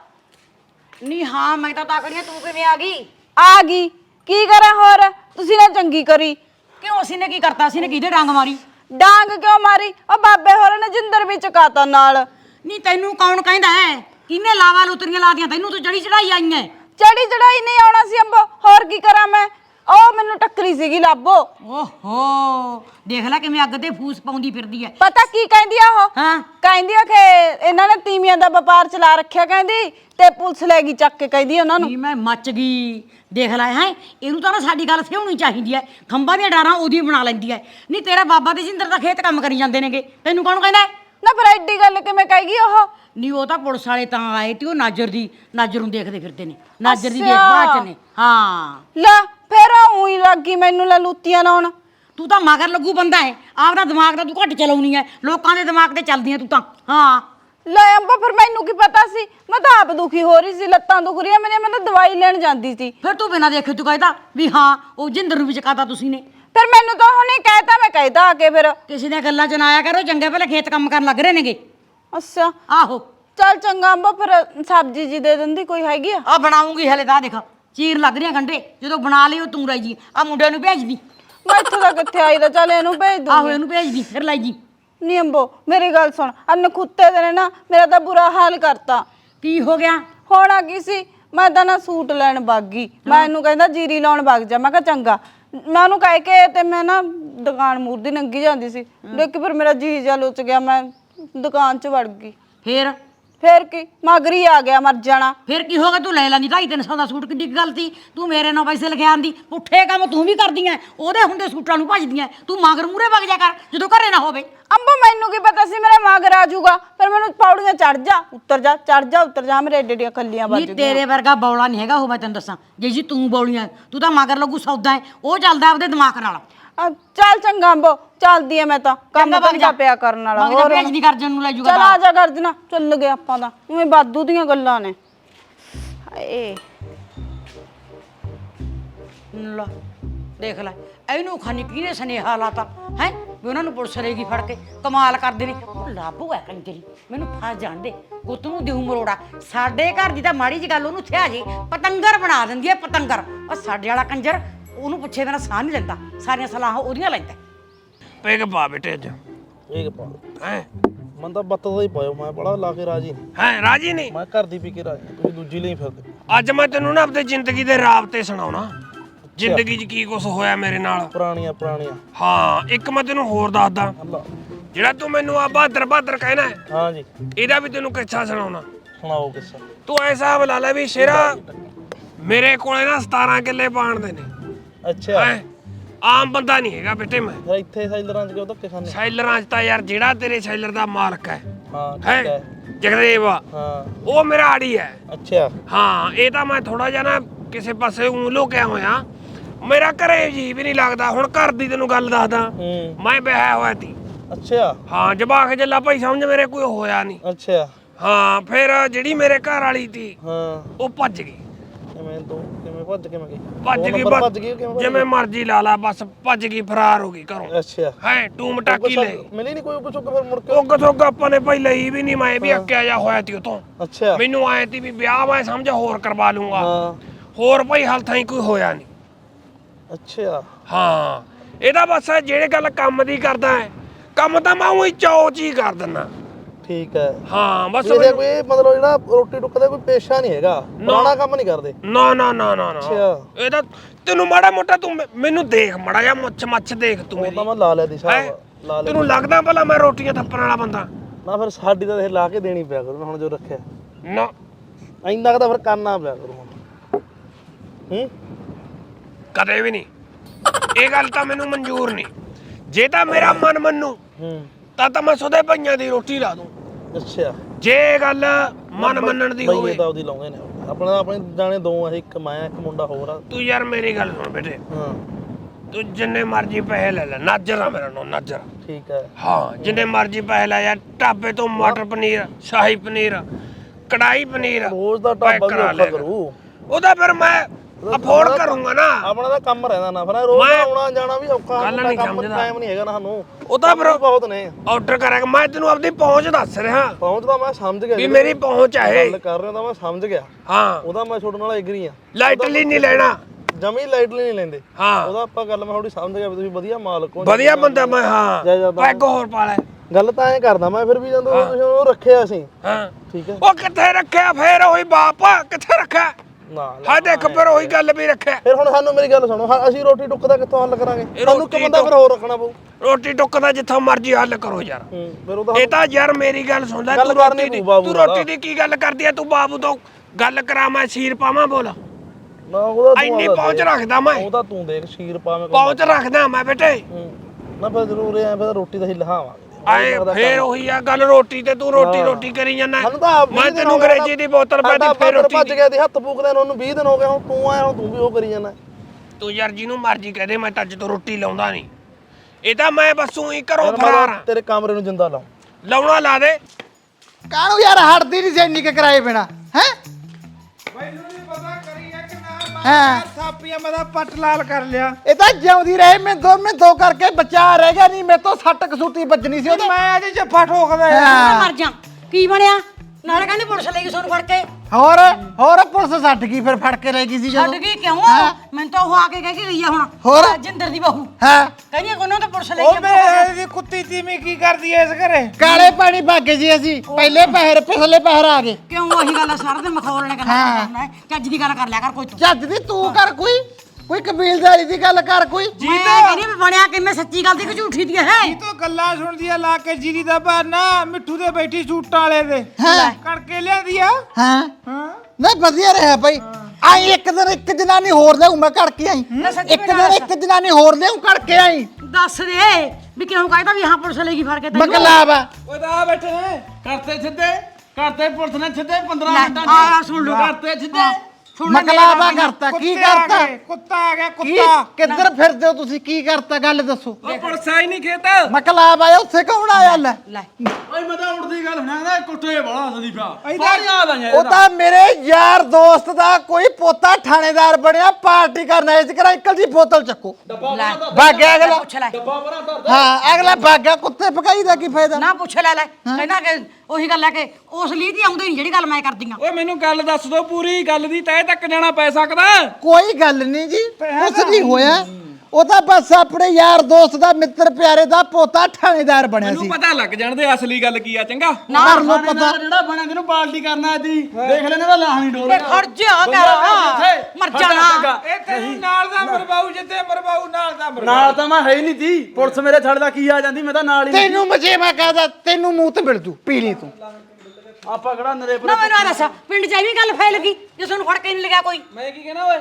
ਨਹੀਂ ਹਾਂ ਮੈਂ ਤਾਂ ਤਾਕੜੀਆਂ ਤੂੰ ਕਿਵੇਂ ਆ ਗਈ? ਆ ਗਈ। ਕੀ ਕਰਾਂ ਹੋਰ? ਤੁਸੀਂ ਨੇ ਚੰਗੀ ਕਰੀ। ਕਿਉਂ ਅਸੀਂ ਨੇ ਕੀ ਕਰਤਾ? ਅਸੀਂ ਨੇ ਕਿਹਦੇ ਡਾਂਗ ਮਾਰੀ? ਡਾਂਗ ਕਿਉਂ ਮਾਰੀ? ਉਹ ਬਾਬੇ ਹੋਰਾਂ ਨੇ ਜਿੰਦਰ ਵੀ ਚਕਾਤਾ ਨਾਲ। ਨਹੀਂ ਤੈਨੂੰ ਕੌਣ ਕਹਿੰਦਾ ਹੈ? ਕਿਹਨੇ ਲਾਵਾ ਲੁਤਰੀਆਂ ਲਾਦੀਆਂ ਤੈਨੂੰ ਤੂੰ ਜੜੀ ਚੜਾਈ ਆਈ ਐ। ਚੜੀ ਚੜਾਈ ਨਹੀਂ ਆਉਣਾ ਸੀ ਅੰਬੋ। ਹੋਰ ਕੀ ਕਰਾਂ ਮੈਂ? ਉਹ ਮੈਨੂੰ ਟੱਕਰੀ ਸੀਗੀ ਲਾਬੋ। ਓਹੋ ਦੇਖ ਲੈ ਕਿਵੇਂ ਅੱਗ ਤੇ ਫੂਸ ਪਾਉਂਦੀ ਫਿਰਦੀ ਐ। ਪਤਾ ਕੀ ਕਹਿੰਦੀ ਆ ਉਹ? ਹਾਂ। ਕਹਿੰਦੀ ਆ ਕਿ ਇਹਨਾਂ ਨੇ ਤੀਵੀਆਂ ਦਾ ਵਪਾਰ ਚਲਾ ਰੱਖਿਆ ਕਹਿੰਦੀ ਤੇ ਪੁਲਿਸ ਲੈ ਗਈ ਚੱਕ ਕੇ ਕਹਿੰਦੀ ਉਹਨਾਂ ਨੂੰ। ਨਹੀਂ ਮੈਂ ਮੱਚ ਗਈ। ਦੇਖ ਲੈ ਹੈ ਇਹਨੂੰ ਤਾਂ ਨਾ ਸਾਡੀ ਗੱਲ ਸਿਉਣੀ ਚਾਹੀਦੀ ਐ। ਖੰਭਾਂ ਦੀਆਂ ਡਾਰਾਂ ਉਹਦੀ ਬਣਾ ਲੈਂਦੀ ਐ। ਨਹੀਂ ਤੇਰਾ ਬਾਬਾ ਤੇ ਜਿੰਦਰ ਦਾ ਖੇਤ ਕੰਮ ਕਰੀ ਜਾਂਦੇ ਨੇਗੇ। ਤੈਨੂੰ ਕੌਣ ਕਹਿੰਦਾ? ਨਾ ਪਰ ਐਡੀ ਗੱਲ ਕਿਵੇਂ ਕਹੇਗੀ ਉਹ? ਨਹੀਂ ਉਹ ਤਾਂ ਪੁਲਿਸ ਵਾਲੇ ਤਾਂ ਆਏ ਤੇ ਉਹ ਨਾਜਰ ਦੀ ਨਾਜਰ ਨੂੰ ਦੇਖਦੇ ਫਿਰਦੇ ਨੇ। ਨਾਜਰ ਦੀ ਅੱਛਾ। ਦੇਖਭਾਲ ਚ ਨੇ। ਹਾਂ। ਲੈ ਫੇਰ ਉਹੀ ਲੱਗੀ ਮੈਨੂੰ ਲੈ ਲੂਤੀਆਂ ਲਾਉਣ। ਤੂੰ ਤਾਂ ਮਗਰ ਲੱਗੂ ਬੰਦਾ ਹੈ ਆਪਦਾ ਦਿਮਾਗ ਤਾਂ ਤੂੰ ਘੱਟ ਚਲਾਉਣੀ ਹੈ ਲੋਕਾਂ ਦੇ ਦਿਮਾਗ ਤੇ ਚੱਲਦੀ ਹੈ ਤੂੰ ਤਾਂ। ਹਾਂ। ਲੈ ਅੰਬਾ ਫਿਰ ਮੈਨੂੰ ਕੀ ਪਤਾ ਸੀ? ਮੈਂ ਤਾਂ ਆਪ ਦੁਖੀ ਹੋ ਰਹੀ ਸੀ ਲੱਤਾਂ ਦੁਖ ਰਹੀਆਂ। ਮੇਰੀਆਂ ਮੈਂ ਤਾਂ ਦਵਾਈ ਲੈਣ ਜਾਂਦੀ ਸੀ। ਫਿਰ ਤੂੰ ਬਿਨਾਂ ਦੇਖੇ ਤੂੰ ਕਹਿੰਦਾ ਵੀ ਹਾਂ ਉਹ ਜਿੰਦਰ ਨੂੰ ਵੀ ਚਕਾਤਾ ਤੁਸੀਂ ਨੇ। ਫਿਰ ਮੈਨੂੰ ਤਾਂ ਉਹਨੇ ਕਹਿਤਾ ਮੈਂ ਕਹਿਤਾ ਆ ਕੇ ਫਿਰ। ਕਿਸੇ ਦੀਆਂ ਗੱਲਾਂ ਚ ਨਾ ਆਇਆ ਕਰੋ ਚੰਗੇ ਭਲੇ ਖੇਤ ਕੰਮ ਕਰਨ ਲੱਗ ਰਹੇ ਨੇਗੇ। ਅੱਛਾ। ਆਹੋ। ਚੱਲ ਚੰਗਾ ਅੰਬਾ ਫਿਰ ਸਬਜ਼ੀ ਜੀ ਦੇ ਦਿੰਦੀ ਕੋਈ ਹੈਗੀ ਆ? ਆ ਬਣਾਉਂਗੀ ਹਲੇ ਤਾਂ ਦੇਖ। ਚੀਰ ਲੱਗ ਰਹੀਆਂ ਗੰਡੇ ਜਦੋਂ ਬਣਾ ਲਈ ਉਹ ਤੂੰ ਰਹੀ ਜੀ। ਆ ਮੁੰਡਿਆਂ ਨੂੰ ਭੇਜ ਦੀ ਮੈਂ ਇੱਥੋਂ ਦਾ ਕਿੱਥੇ ਆਈ ਤਾਂ ਚੱਲ ਇਹਨੂੰ ਭੇਜ ਆਹੋ ਦੂੰਗੀ ਇਹਨੂੰ ਭੇਜ ਦੀ ਫਿਰ ਲਾਈ ਜੀ। ਨੀ ਅੰਬੋ ਮੇਰੀ ਗੱਲ ਸੁਣ ਅੰਨ ਕੁੱਤੇ ਦੇ ਨੇ ਨਾ ਮੇਰਾ ਤਾਂ ਬੁਰਾ ਹਾਲ ਕਰਤਾ। ਕੀ ਹੋ ਗਿਆ? ਹੋਣਾ ਕੀ ਸੀ ਮੈਂ ਤਾਂ ਨਾ ਸੂਟ ਲੈਣ ਗਈ। ਮੈਂ ਇਹਨੂੰ ਕਹਿੰਦਾ ਜੀਰੀ ਲਾਉਣ ਵਗ ਜਾ। ਮੈਂ ਕਿਹਾ ਚੰਗਾ। ਮੈਂ ਉਹਨੂੰ ਕਹਿ ਕੇ ਤੇ ਮੈਂ ਨਾ ਦੁਕਾਨ ਮੂਰ ਦੀ ਨੰਗੀ ਜਾਂਦੀ ਸੀ। ਲੇਕਿਨ ਫਿਰ ਮੇਰਾ ਜੀ ਜਾ ਲੁੱਚ ਗਿਆ ਮੈਂ ਦੁਕਾਨ 'ਚ ਵੜ ਗਈ। ਫੇਰ? ਫੇਰ ਕੀ? ਮਗਰੀ ਆ ਗਿਆ ਮਰ ਜਾਣਾ। ਫਿਰ ਕੀ ਹੋ ਗਿਆ? ਤੂੰ ਲੈ ਲੈਂਦੀ 250 ਦਾ ਸੂਟ ਕਿੱਡੀ ਕੁ ਗੱਲ ਸੀ? ਤੂੰ ਮੇਰੇ ਨਾਲ ਪੈਸੇ ਲਗਾ ਆਂਦੀ। ਪੁੱਠੇ ਕੰਮ ਤੂੰ ਵੀ ਕਰਦੀ ਐ। ਉਹਦੇ ਹੁੰਦੇ ਸੂਟਾਂ ਨੂੰ ਭੱਜਦੀ ਐ। ਤੂੰ ਮਗਰ ਮੂਰੇ ਵਗ ਜਾ ਕਰ ਜਦੋਂ ਘਰੇ ਨਾ ਹੋਵੇ। ਅੰਬੋ ਮੈਨੂੰ ਕੀ ਪਤਾ ਸੀ ਮੇਰੇ ਮਗਰ ਆ ਜਾਊਗਾ? ਫਿਰ ਮੈਨੂੰ ਪੌੜੀਆਂ ਚੜ ਜਾ ਉੱਤਰ ਜਾ ਚੜ ਜਾ ਉੱਤਰ ਜਾ। ਮੇਰੇ ਏਡੇ ਏਡੀਆਂ ਕੱਲੀਆਂ ਵੱਜ ਨਹੀਂ ਤੇਰੇ ਵਰਗਾ ਬੌਲਾ ਨਹੀਂ ਹੈਗਾ ਉਹ ਮੈਂ ਤੈਨੂੰ ਦੱਸਾਂ। ਜੇ ਜੀ ਤੂੰ ਬੌਲੀਆਂ ਤੂੰ ਤਾਂ ਮਗਰ ਲੱਗੂ ਸੌਦਾ ਹੈ ਉਹ ਚੱਲਦਾ ਆਪਦੇ ਦਿਮਾਗ ਨਾਲ। ਆ, ਚੱਲ ਚੰਗਾ ਅੰਬੋ ਚੱਲਦੀ ਐ ਮੈਂ ਤਾਂ। ਕੰਮ ਜਾ। ਪਿਆ ਕਰਨ ਵਾਲਾ। ਜਾ, ਭੇਜ ਦੀ ਗਰਜਨ ਨੂੰ ਲੈ ਜਾਊਗਾ ਚਲ ਆ ਜਾ ਕਰ ਦੇਣਾ ਚੱਲ ਗਏ ਆਪਾਂ ਤਾਂ। ਉਵੇਂ ਬਾਦੂ ਦੀਆਂ ਗੱਲਾਂ ਨੇ। ਹਾਏ। ਲੈ ਦੇਖ ਲੈ ਇਹਨੂੰ ਖਾਨੀ ਕਿਹਨੇ ਸੁਨੇਹਾ ਲਾਤਾ? ਹੈ? ਵੀ ਉਹਨਾਂ ਨੂੰ ਪੁਲਿਸ ਲੇਗੀ ਫੜ ਕੇ ਕਮਾਲ ਕਰਦੇ ਨੇ। ਉਹ ਲਾਭੂ ਹੈ ਕੰਜਰੀ ਮੈਨੂੰ ਫਸ ਜਾਣ ਦੇ। ਪੁੱਤ ਨੂੰ ਦਿਉ ਮਰੋੜਾ। ਸਾਡੇ ਘਰ ਦੀ ਤਾਂ ਮਾੜੀ ਜੀ ਗੱਲ ਉਹਨੂੰ ਥਿਆ ਜੀ ਪਤੰਗਰ ਬਣਾ ਦਿੰਦੀ ਹੈ ਪਤੰਗਰ। ਉਹ ਸਾਡੇ ਵਾਲਾ ਕੰਜਰ ਉਹਨੂੰ ਪੁੱਛੇ ਬਿਨਾਂ ਸਾਹ ਨਹੀਂ ਲੈਂਦਾ। ਸਾਰੀਆਂ ਸਲਾਹਾਂ ਉਹਦੀਆਂ ਲੈਂਦਾ। ਪੈਗ ਪਾ ਬੇਟੇ ਅੱਜ। ਇਹ ਪਾ। ਹੈ? ਮਨ ਤਾਂ ਬੱਤ ਦਾ ਹੀ ਪਾਇਓ ਮੈਂ ਬੜਾ ਲਾ ਕੇ ਰਾਜੀ। ਨਹੀਂ ਹੈ ਰਾਜੀ ਨਹੀਂ? ਮੈਂ ਘਰ ਦੀ ਪੀ ਕੇ ਰਾਜੀ ਤੁਸੀਂ ਦੂਜੀ ਲਈ ਫਿਰਦੇ। ਅੱਜ ਮੈਂ ਤੈਨੂੰ ਨਾ ਆਪਣੀ ਜ਼ਿੰਦਗੀ ਦੇ ਰਾਬਤੇ ਸੁਣਾਉਣਾ। ਜ਼ਿੰਦਗੀ 'ਚ ਕੀ ਕੁਝ ਹੋਇਆ ਮੇਰੇ ਨਾਲ? ਪੁਰਾਣੀਆਂ ਪੁਰਾਣੀਆਂ। ਹਾਂ ਇੱਕ ਮੈਂ ਤੈਨੂੰ ਹੋਰ ਦੱਸਦਾ ਅੱਲਾ। ਜਿਹੜਾ ਤੂੰ ਮੈਨੂੰ ਆ ਬਹਾਦਰ ਬਹਾਦਰ ਕਹਿਣਾ ਹੈ, ਹਾਂ ਜੀ। ਇਹਦਾ ਵੀ ਤੈਨੂੰ ਕਿੱਸਾ ਸੁਣਾਉਣਾ। ਸੁਣਾਓ ਕਿੱਸਾ। ਤੂੰ ਐਸਾ ਲਾ ਲੈ ਵੀ ਸ਼ੇਰਾ ਮੇਰੇ ਕੋਲੇ ਨਾ 17 ਕਿੱਲੇ ਪਾਣਦੇ ਨੇ। ਅੱਛਾ। ਹੈ? ਆਮ ਬੰਦਾ ਨਹੀਂ ਹੈਗਾ ਬੇਟੇ ਮੈਂ। ਫਿਰ ਇੱਥੇ ਸਾਈਲਰਾਂ ਚ ਕਿਉਂ ਧੱਕੇ ਖਾਂਦੇ? ਸੈਲਰਾਂ 'ਚ ਤਾਂ ਯਾਰ ਜਿਹੜਾ ਤੇਰੇ ਸੈਲਰ ਦਾ ਮਾਲਕ ਹੈ। ਹਾਂ ਠੀਕ ਹੈ? ਹੈ। ਜਗਦੇਵ ਆ, ਹਾਂ। ਉਹ ਮੇਰਾ ਆੜੀ ਹੈ। ਅੱਛਾ। ਹਾਂ ਇਹ ਤਾਂ ਮੈਂ ਥੋੜਾ ਜਿਹਾ ਨਾ ਕਿਸੇ ਪਾਸੇ ਉਂ ਲੁਕਿਆ ਹੋਇਆ। ਮੇਰਾ ਘਰੇ ਜੀ ਵੀ ਨਹੀਂ ਲੱਗਦਾ। ਹੁਣ ਘਰ ਦੀ ਤੈਨੂੰ ਗੱਲ ਦੱਸਦਾ। ਹੂੰ। ਮੈਂ ਵਿਆਹਿਆ ਹੋਇਆ ਸੀ। ਅੱਛਾ। ਹਾਂ ਜਵਾਕ ਜੱਲਾ ਭਾਈ ਸਮਝ ਮੇਰੇ ਕੋਈ ਹੋਇਆ ਨਹੀਂ। ਅੱਛਾ। ਹਾਂ ਫਿਰ ਜਿਹੜੀ ਮੇਰੇ ਘਰ ਵਾਲੀ ਸੀ ਹਾਂ। ਉਹ ਭੱਜ ਗਈ। ਕਿਵੇਂ ਤੂੰ ਕਿਵੇਂ ਭੱਜ ਕਿਵੇਂ ਗਈ? ਭੱਜ ਦੋ ਗਈ ਨੰਬਰ ਬਸ ਭੱਜ ਗਈ ਕਿਵੇਂ ਭੱਜ ਜਿਵੇਂ ਮਰਜ਼ੀ ਲਾ ਲਾ ਬਸ ਭੱਜ ਗਈ ਫਰਾਰ ਹੋ ਗਈ ਘਰੋਂ? ਅੱਛਾ। ਹੈ ਟੂਮ ਟਾਕੀ ਲੈ ਗਈ। ਮਿਲੀ ਨਹੀਂ ਕੋਈ ਕੁਛ ਫਿਰ ਮੁੜ ਕੇ? ਉਹ ਕਿਥੋਂ ਆਪਾਂ ਨੇ ਭਾਈ ਲਈ ਵੀ ਨਹੀਂ ਮੈਂ ਵੀ ਅੱਕਿਆ ਜਾ ਹੋਇਆ ਸੀ ਉਤੋਂ ਅੱਛਾ। ਮੈਨੂੰ ਆਏ ਤੀ ਵੀ ਵਿਆਹ ਮੈਂ ਸਮਝ ਹੋਰ ਕਰਵਾ ਲੂੰਗਾ। ਹਾਂ। ਹੋਰ ਭਾਈ ਹਾਲ ਥਾਈ ਕੋਈ ਹੋਇਆ ਨਹੀਂ ਅੱਛਾ। ਹਾਂ ਇਹਦਾ ਬਸ ਜਿਹੜੇ ਗੱਲ ਕੰਮ ਦੀ ਕਰਦਾ ਹੈ ਕੰਮ ਤਾਂ ਮੈਂ ਉਹੀ ਚੌਚ ਹੀ ਕਰ ਦਿੰਦਾ। ਠੀਕ ਹੈ। ਹਾਂ ਬਸ ਇਹਦੇ ਕੋਈ ਮਤਲਬ ਜਿਹੜਾ ਰੋਟੀ ਟੁੱਕ ਦਾ ਕੋਈ ਪੇਸ਼ਾ ਨਹੀਂ ਹੈਗਾ ਪੁਰਾਣਾ ਕੰਮ ਨਹੀਂ ਕਰਦੇ। ਨਾ ਨਾ ਨਾ ਨਾ ਨਾ। ਅੱਛਾ। ਇਹਦਾ ਤੈਨੂੰ ਮਾੜਾ ਮੋਟਾ ਤੂੰ ਮੈਨੂੰ ਦੇਖ ਮਾੜਾ ਜਿਹਾ ਮੁੱਛ ਮੱਛ ਦੇਖ ਤੂੰ ਉਹ ਮੇਰੀ। ਤਾਂ ਮੈਂ ਲਾ ਲਿਆ ਦੀ? ਸਾਹਿਬ ਲਾ ਲਿਆ ਤੈਨੂੰ ਲੱਗਦਾ ਭਲਾ ਮੈਂ ਰੋਟੀਆਂ ਥੱਪਣ ਵਾਲਾ ਬੰਦਾ? ਨਾ ਫਿਰ ਸਾਡੀ ਤਾਂ ਇਹ ਲਾ ਕੇ ਦੇਣੀ ਪਿਆ ਕਰੂ ਹੁਣ ਜੋ ਰੱਖਿਆ। ਨਾ। ਇੰਨਾ ਕੁ ਤਾਂ ਫਿਰ ਕਰਨਾ ਪਿਆ ਕਰੂ ਹੁਣ। ਹੂੰ? ਕਦੇ ਵੀ ਨਹੀਂ। ਇਹ ਗੱਲ ਤਾਂ ਮੈਨੂੰ ਮਨਜ਼ੂਰ ਨਹੀਂ। ਜੇ ਤਾਂ ਮੇਰਾ ਮਨ ਮੰਨੂ ਹੂੰ। ਤਾਂ ਤਾਂ ਮੈਂ ਸੁਦੇ ਪਈਆਂ ਦੀ ਰੋਟੀ ਲਾ ਦੂੰ। ਅੱਛਾ। ਜੇ ਇਹ ਗੱਲ ਮਨ ਮੰਨਣ ਦੀ ਬਈ ਹੋਵੇ। ਇਹ ਤਾਂ ਉਹਦੀ ਲਾਉਂਦੇ ਨੇ। ਆਪਣਾ ਆਪਣੇ ਜਾਣੇ ਦੋ ਆ ਇੱਕ ਮੈਂ ਇੱਕ ਮੁੰਡਾ ਹੋਰ ਆ। ਤੂੰ ਯਾਰ ਮੇਰੀ ਗੱਲ ਸੁਣ ਬੇਟੇ। ਹਾਂ। ਤੂੰ ਜਿੰਨੇ ਮਰਜ਼ੀ ਪੈਸੇ ਲੈ ਲੈ ਨਾਜਰ ਆ ਮੇਰਾ ਨਾਮ ਨਾਜਰ। ਠੀਕ ਹੈ ਹਾਂ ਜਿੰਨੇ ਮਰਜ਼ੀ ਪੈਸੇ ਲੈ ਜਾ ਢਾਬੇ ਤੋਂ ਮਟਰ ਪਨੀਰ ਸ਼ਾਹੀ ਪਨੀਰ ਕੜਾਈ ਪਨੀਰ ਰੋਜ਼ ਦਾ ਪੈਕ ਢਾਬਾ ਵੀ ਕਰਾ ਔਖਾ ਲਿਆ ਕਰ। ਕਰੂ। ਉਹਦਾ ਫਿਰ ਮੈਂ ਅਫੋਰਡ ਕਰੂੰਗਾ ਨਾ। ਆਪਣਾ ਤਾਂ ਕੰਮ ਰਹਿੰਦਾ ਨਾ ਫਿਰ ਰੋਜ਼ ਮੈਂ- ਆਉਣਾ ਜਾਣਾ ਵੀ ਔਖਾ ਗੱਲ ਨਹੀਂ ਸਮਝਦਾ। ਟਾਈਮ ਨਹੀਂ ਹੈਗਾ ਨਾ ਸਾਨੂੰ। ਉਹ ਤਾਂ ਫਿਰ ਬਹੁਤ ਨੇ। ਆਰਡਰ ਕਰਾਂਗਾ ਮੈਂ ਤੈਨੂੰ ਆਪਣੀ ਪਹੁੰਚ ਦੱਸ ਰਿਹਾ। ਪਹੁੰਚਦਾ ਮੈਂ ਸਮਝ ਗਿਆ ਵੀ ਮੇਰੀ ਪਹੁੰਚ ਹੈ ਗੱਲ ਕਰ ਰਹੇ ਹੋ ਤਾਂ ਮੈਂ ਸਮਝ ਗਿਆ। ਹਾਂ। ਉਹਦਾ ਮੈਂ ਛੋਟਣ ਨਾਲ ਐਗਰੀ ਆ। ਲਾਈਟਲੀ ਨਹੀਂ ਲੈਣਾ। ਜਮੀ ਲਾਈਟਲੀ ਨਹੀਂ ਲੈਂਦੇ। ਹਾਂ। ਉਹਦਾ ਆਪਾਂ ਗੱਲ ਮੈਂ ਥੋੜੀ ਸਮਝ ਗਿਆ ਵੀ ਤੁਸੀਂ ਵਧੀਆ ਮਾਲਕ ਹੋ ਵਧੀਆ ਬੰਦਾ ਮੈਂ ਹਾਂ। ਜੈ ਜੈ ਪੈਗ ਹੋਰ ਪਾ ਲੈ ਗੱਲ ਤਾਂ ਐਂ ਕਰਦਾ ਮੈਂ ਫਿਰ ਵੀ ਜਦੋਂ ਤੁਸੀਂ ਉਹ ਰੱਖਿਆ ਸੀ। ਹਾਂ। ਠੀਕ ਹੈ। ਉਹ ਕਿੱਥੇ ਰੱਖਿਆ? ਫੇਰ ਉਹੀ ਬਾਪ ਕਿੱਥੇ ਰੱਖਿਆ? ਨਾ ਹਾਂ ਦੇਖ ਫਿਰ ਉਹੀ ਗੱਲ ਵੀ ਰੱਖਿਆ। ਫਿਰ ਹੁਣ ਸਾਨੂੰ ਮੇਰੀ ਗੱਲ ਸੁਣੋ ਹਾਂ, ਅਸੀਂ ਰੋਟੀ ਟੁੱਕ ਦਾ ਕਿੱਥੋਂ ਹੱਲ ਕਰਾਂਗੇ? ਸਾਨੂੰ ਇੱਕ ਰੋਟੀ ਬੰਦਾ ਫਿਰ ਹੋਰ ਰੱਖਣਾ ਪਊ। ਰੋਟੀ ਟੁੱਕ ਦਾ ਜਿੱਥੋਂ ਮਰਜ਼ੀ ਹੱਲ ਕਰੋ ਯਾਰ। ਹੂੰ ਫਿਰ ਉਹਦਾ ਇਹ ਤਾਂ ਯਾਰ ਮੇਰੀ ਗੱਲ ਸੁਣ ਲੈ ਗੱਲ ਤੂੰ ਕਰਨੀ ਰੋਟੀ ਦੀ ਪਊ ਬਾਬੂ ਤੂੰ ਨਾਲ। ਰੋਟੀ ਦੀ ਕੀ ਗੱਲ ਕਰਦੀ ਐ ਤੂੰ ਬਾਬੂ ਤੋਂ ਗੱਲ ਕਰਾ ਮੈਂ ਸੀਰ ਪਾਵਾਂ ਬੋਲ। ਨਾ ਉਹਦਾ ਤੂੰ ਇੰਨੀ ਆਪਦਾ ਪਹੁੰਚ ਦੇਖ। ਰੱਖਦਾ ਮੈਂ। ਉਹਦਾ ਤੂੰ ਦੇਖ ਸ਼ੀਰ ਪਾਵੇਂ ਪਹੁੰਚ ਰੱਖਦਾ ਮੈਂ ਬੇਟੇ। ਹੂੰ। ਨਾ ਫਿਰ ਜ਼ਰੂਰ ਐ ਫਿਰ ਰੋਟੀ ਤਾਂ ਹੀ ਲਹਾਵਾਂਗੇ। ਆਏ ਫੇਰ ਉਹੀ ਆ ਗੱਲ ਰੋਟੀ ਤੇ ਤੂੰ ਰੋਟੀ ਰੋਟੀ ਕਰੀ ਜਾਂਦਾ। ਤਾਂ ਮੈਂ ਤੈਨੂੰ ਅੰਗਰੇਜ਼ੀ ਦੀ ਬੋਤਲ ਸਾਡਾ ਪਾਤੀ ਫੇਰ ਰੋਟੀ ਭੱਜ। ਗਿਆ ਦੀ ਹੱਥ ਫੂਕਦੇ ਨੂੰ ਉਹਨੂੰ 20 ਦਿਨ ਹੋ ਗਏ ਹੁਣ ਤੂੰ ਆਇਆ ਹੁਣ ਤੂੰ ਵੀ ਉਹ ਕਰੀ ਜਾਂਦਾ। ਤੂੰ ਯਾਰ ਜਿਹਨੂੰ ਮਰਜ਼ੀ ਕਹਦੇ ਮੈਂ ਤਾਂ ਅੱਜ ਤੋਂ ਰੋਟੀ ਲਾਉਂਦਾ ਨਹੀਂ। ਇਹ ਤਾਂ ਮੈਂ ਬਸ ਉਹੀ ਘਰੋਂ ਫਰਾਰ ਆ ਤੇਰੇ ਕਮਰੇ ਨੂੰ ਜਿੰਦਾ ਲਾਉ। ਲਾਉਣਾ ਲਾ ਦੇ। ਕਾਹਨੂੰ ਯਾਰ ਹਟਦੀ ਨਹੀਂ ਸੀ ਇੰਨੀ ਕੁ ਕਿਰਾਏ ਬਿਨਾ ਹੈ? ਹੈ। ਥਾਪੀਆਂ ਮੈਂ ਤਾਂ ਪੱਟ ਲਾਲ ਕਰ ਲਿਆ। ਇਹ ਤਾਂ ਜਿਉਂਦੀ ਰਹੇ ਮੈਂ ਦੋ ਮੈਂ ਦੋ ਕਰਕੇ ਬਚਾ ਰਹਿ ਗਿਆ ਨਹੀਂ ਮੈਂ ਤੋਂ ਸੱਟ ਕਸੂਟੀ ਵੱਜਣੀ ਸੀ ਉਹਦੇ। ਮੈਂ ਅਜੇ ਜੱਫਾ ਠੋਕਦਾ। ਮੈਂ ਹਾਂ। ਮਰ ਜਾ। ਕੀ ਬਣਿਆ? ਨਾਲੇ ਕਹਿੰਦੇ ਪੁਲਿਸ ਲੈ ਗਈ ਸੋਨੂੰ ਫੜ ਕੇ। ਹੋਰ ਹੋਰ ਪੁਲਿਸ ਛੱਡ ਗਈ ਫਿਰ ਫੜ ਕੇ ਲੈ ਗਈ ਸੀ ਛੱਡ ਗਈ ਕਿਉਂ ਮੈਨੂੰ ਤਾਂ ਉਹ ਆ ਕੇ ਕਹਿ ਕੇ ਗਈ ਆ ਹੁਣ। ਹੋਰ? ਆਹ ਜਿੰਦਰ ਦੀ ਬਹੂ। ਹਾਂ? ਕਹਿੰਦੀ ਕੋਨੋਂ ਤਾਂ ਪੁਲਿਸ ਲੈ ਉਹ ਗਈ ਮੇਰੇ ਦੀ ਕੁੱਤੀ ਤੀਵੀਂ ਕੀ ਕਰਦੀ ਐ ਇਸ ਘਰੇ? ਕਾਲੇ ਪਾਣੀ ਭਾਗੇ ਜੀ ਅਸੀਂ। ਪਹਿਲੇ ਪਹਿਰ ਪਿਛਲੇ ਪਹਿਰ ਆ ਗਏ। ਕਿਉਂ ਉਹੀ ਗੱਲ ਆ, ਸਾਰਾ ਦਿਨ ਮਖੌਲ ਨੇ ਹਾਂ। ਕਰਨਾ ਹੈ। ਚੱਜ ਦੀ ਗੱਲ ਕਰ ਲਿਆ ਕਰ ਕੋਈ ਤੂੰ। ਚੱਜ ਦੀ ਤੂੰ ਕਰ ਕੋਈ। ਕੋਈ ਕਬੀਲਦਾਰੀ ਦੀ ਗੱਲ ਕਰ ਕੋਈ। ਮੈਂ ਕਹਿੰਦੀ ਵੀ ਬਣਿਆ ਕਿਵੇਂ ਸੱਚੀ ਗੱਲ ਦੀ ਕਿ ਝੂਠੀ ਦੀ ਹੈ? ਇਹ ਤਾਂ ਗੱਲਾਂ ਸੁਣਦੀ ਆ ਲਾ ਕੇ ਜੀਰੀ ਦਾ ਬਹਾਨਾ ਮਿੱਠੂ ਦੇ ਬੈਠੀ ਸੂਟਾਂ ਵਾਲੇ ਦੇ। ਹਾਂ। ਕੜਕੇ ਲਿਆਂਦੀ ਆ। ਹਾਂ। ਹਾਂ। ਨਹੀਂ ਵਧੀਆ ਰਿਹਾ ਭਾਈ ਆਈ ਇੱਕ ਦਿਨ ਇੱਕ ਜਨਾਨੀ ਹੋਰ ਲਿਆਉ ਮੈਂ ਘੜ ਕੇ ਆਈ। ਸੱਚੀ ਇੱਕ ਦਿਨ ਇੱਕ ਜਨਾਨੀ ਹੋਰ ਲਿਆਉ ਘੜ ਕੇ ਆਈ। ਦੱਸ ਦੇ ਵੀ ਕਿਉਂ ਕਹਿੰਦਾ ਵੀ ਹਾਂ ਪੁਲਿਸ ਲੈ ਗਈ ਫੜ ਕੇ ਤੈਨੂੰ? ਬਕਲਾਵਾ। ਓਏ ਤਾਂ ਆ ਬੈਠੇ ਨੇ। ਕਰਤੇ ਸਿੱਧੇ ਕਰਤੇ ਪੁਲਿਸ ਨੇ ਸਿੱਧੇ 15 ਲੈ, ਮਿੰਟਾਂ ਆ ਸੁਣ ਲਓ। ਕਰਤੇ ਸਿੱਧੇ। ਸੁਣ ਮਕਲਾਵਾ। ਕਰਤਾ ਕੀ ਕਰਤਾ? ਕੁੱਤਾ ਆ ਗਿਆ ਕੀ ਕੁੱਤਾ ਕਿੱਧਰ ਫਿਰਦੇ ਹੋ ਤੁਸੀਂ? ਕੀ ਕਰਤਾ? ਗੱਲ ਦੱਸੋ। ਉਹ ਪੁਲਿਸ ਆਈ ਨਹੀਂ ਖੇਤ। ਮਕਲਾਵਾ ਆਇਆ ਉੱਥੇ ਕੌਣ ਆਇਆ? ਲੈ। ਲੈ। ਓਏ ਮੈਂ ਤਾਂ ਉੜਦੀ ਗੱਲ ਸੁਣਾਦਾ ਕੁੱਤੇ ਬੜਾ ਸਦੀਫਾ ਸਾਰੀ ਆ ਲਾਈਆਂ ਉਹ ਤਾਂ ਮੇਰੇ ਯਾਰ ਦੋਸਤ ਦਾ ਕੋਈ ਪੋਤਾ ਥਾਣੇਦਾਰ ਬਣਿਆ ਪਾਰਟੀ ਕਰਨ ਆਏ ਸੀ। ਕਰਾ ਅੰਕਲ ਜੀ ਬੋਤਲ ਚੱਕੋ। ਲੈ ਭਾਗਿਆ ਅਗਲਾ। ਪੁੱਛ ਲੈ। ਹਾਂ ਅਗਲਾ ਭਾਗਿਆ ਕੁੱਤੇ ਭਗਾਈ ਦਾ ਕੀ ਫਾਇਦਾ? ਨਾ ਪੁੱਛ ਲੈ ਲੈ। ਕਹਿੰਦਾ ਕਿ ਉਹੀ ਗੱਲ ਹੈ ਕਿ ਉਸ ਲਈ ਦੀ ਆਉਂਦੇ ਨਹੀਂ ਜਿਹੜੀ ਗੱਲ ਮੈਂ ਕਰਦੀ ਆ ਓਏ ਮੈਨੂੰ ਗੱਲ ਦੱਸ ਦੋ ਪੂਰੀ ਗੱਲ ਦੀ ਤੈ ਤੱਕ ਜਾਣਾ ਪੈ ਸਕਦਾ। ਕੋਈ ਗੱਲ ਨਹੀਂ ਜੀ ਕੁਛ ਨਹੀਂ ਹੋਇਆ। ਉਹ ਤਾਂ ਬਸ ਆਪਣੇ ਯਾਰ ਦੋਸਤ ਦਾ ਮਿੱਤਰ ਪਿਆਰੇ ਦਾ ਪੋਤਾ ਥਾਣੇਦਾਰ ਬਣਿਆ ਮੈਨੂੰ ਸੀ। ਪਤਾ ਲੱਗ ਜਾਣ ਦੇ ਅਸਲੀ ਗੱਲ ਕੀ ਆ ਚੰਗਾ? ਕਰ ਲੋ ਪਤਾ ਜਿਹੜਾ ਬਣਿਆ ਤੈਨੂੰ ਪਾਰਟੀ ਕਰਨਾ ਦੀ ਦੇਖ ਲੈਨੇ ਦਾ ਲਾਹ ਨਹੀਂ ਡੋਲ ਤੇ ਖੜ ਜਾ ਕਰ ਮਰ ਜਾਣਾ। ਇਹ ਤੈਨੂੰ ਨਾਲ ਦਾ ਮਰਵਾਉ ਜਿੱਤੇ ਮਰਵਾਉ ਨਾਲ ਦਾ ਮਰਵਾਉ ਨਾਲ ਤਾਂ ਮੈਂ ਹੈ ਹੀ ਨਹੀਂ ਤੀ ਪੁਲਿਸ ਮੇਰੇ ਛੱਡ ਦਾ ਕੀ ਆ ਜਾਂਦੀ ਮੈਂ ਤਾਂ ਨਾਲ ਹੀ ਨਹੀਂ ਤੈਨੂੰ ਮਜੇਵਾ ਕਹਦਾ ਤੈਨੂੰ ਮੂੰਹ ਤੇ ਮਿਲ ਜੂ ਪੀ ਲਈ ਤੂੰ। ਆਪਾਂ ਕਿਹੜਾ ਨਰੇ ਨਾ ਮੈਨੂੰ ਆ ਦੱਸ ਪਿੰਡ 'ਚ ਇਹ ਵੀ ਗੱਲ ਫੈਲ ਗਈ ਜੇ ਤੁਹਾਨੂੰ ਫੜ ਕੇ ਨਹੀਂ ਲਗਿਆ ਕੋਈ। ਮੈਂ ਕੀ ਕਹਿਣਾ ਓਏ?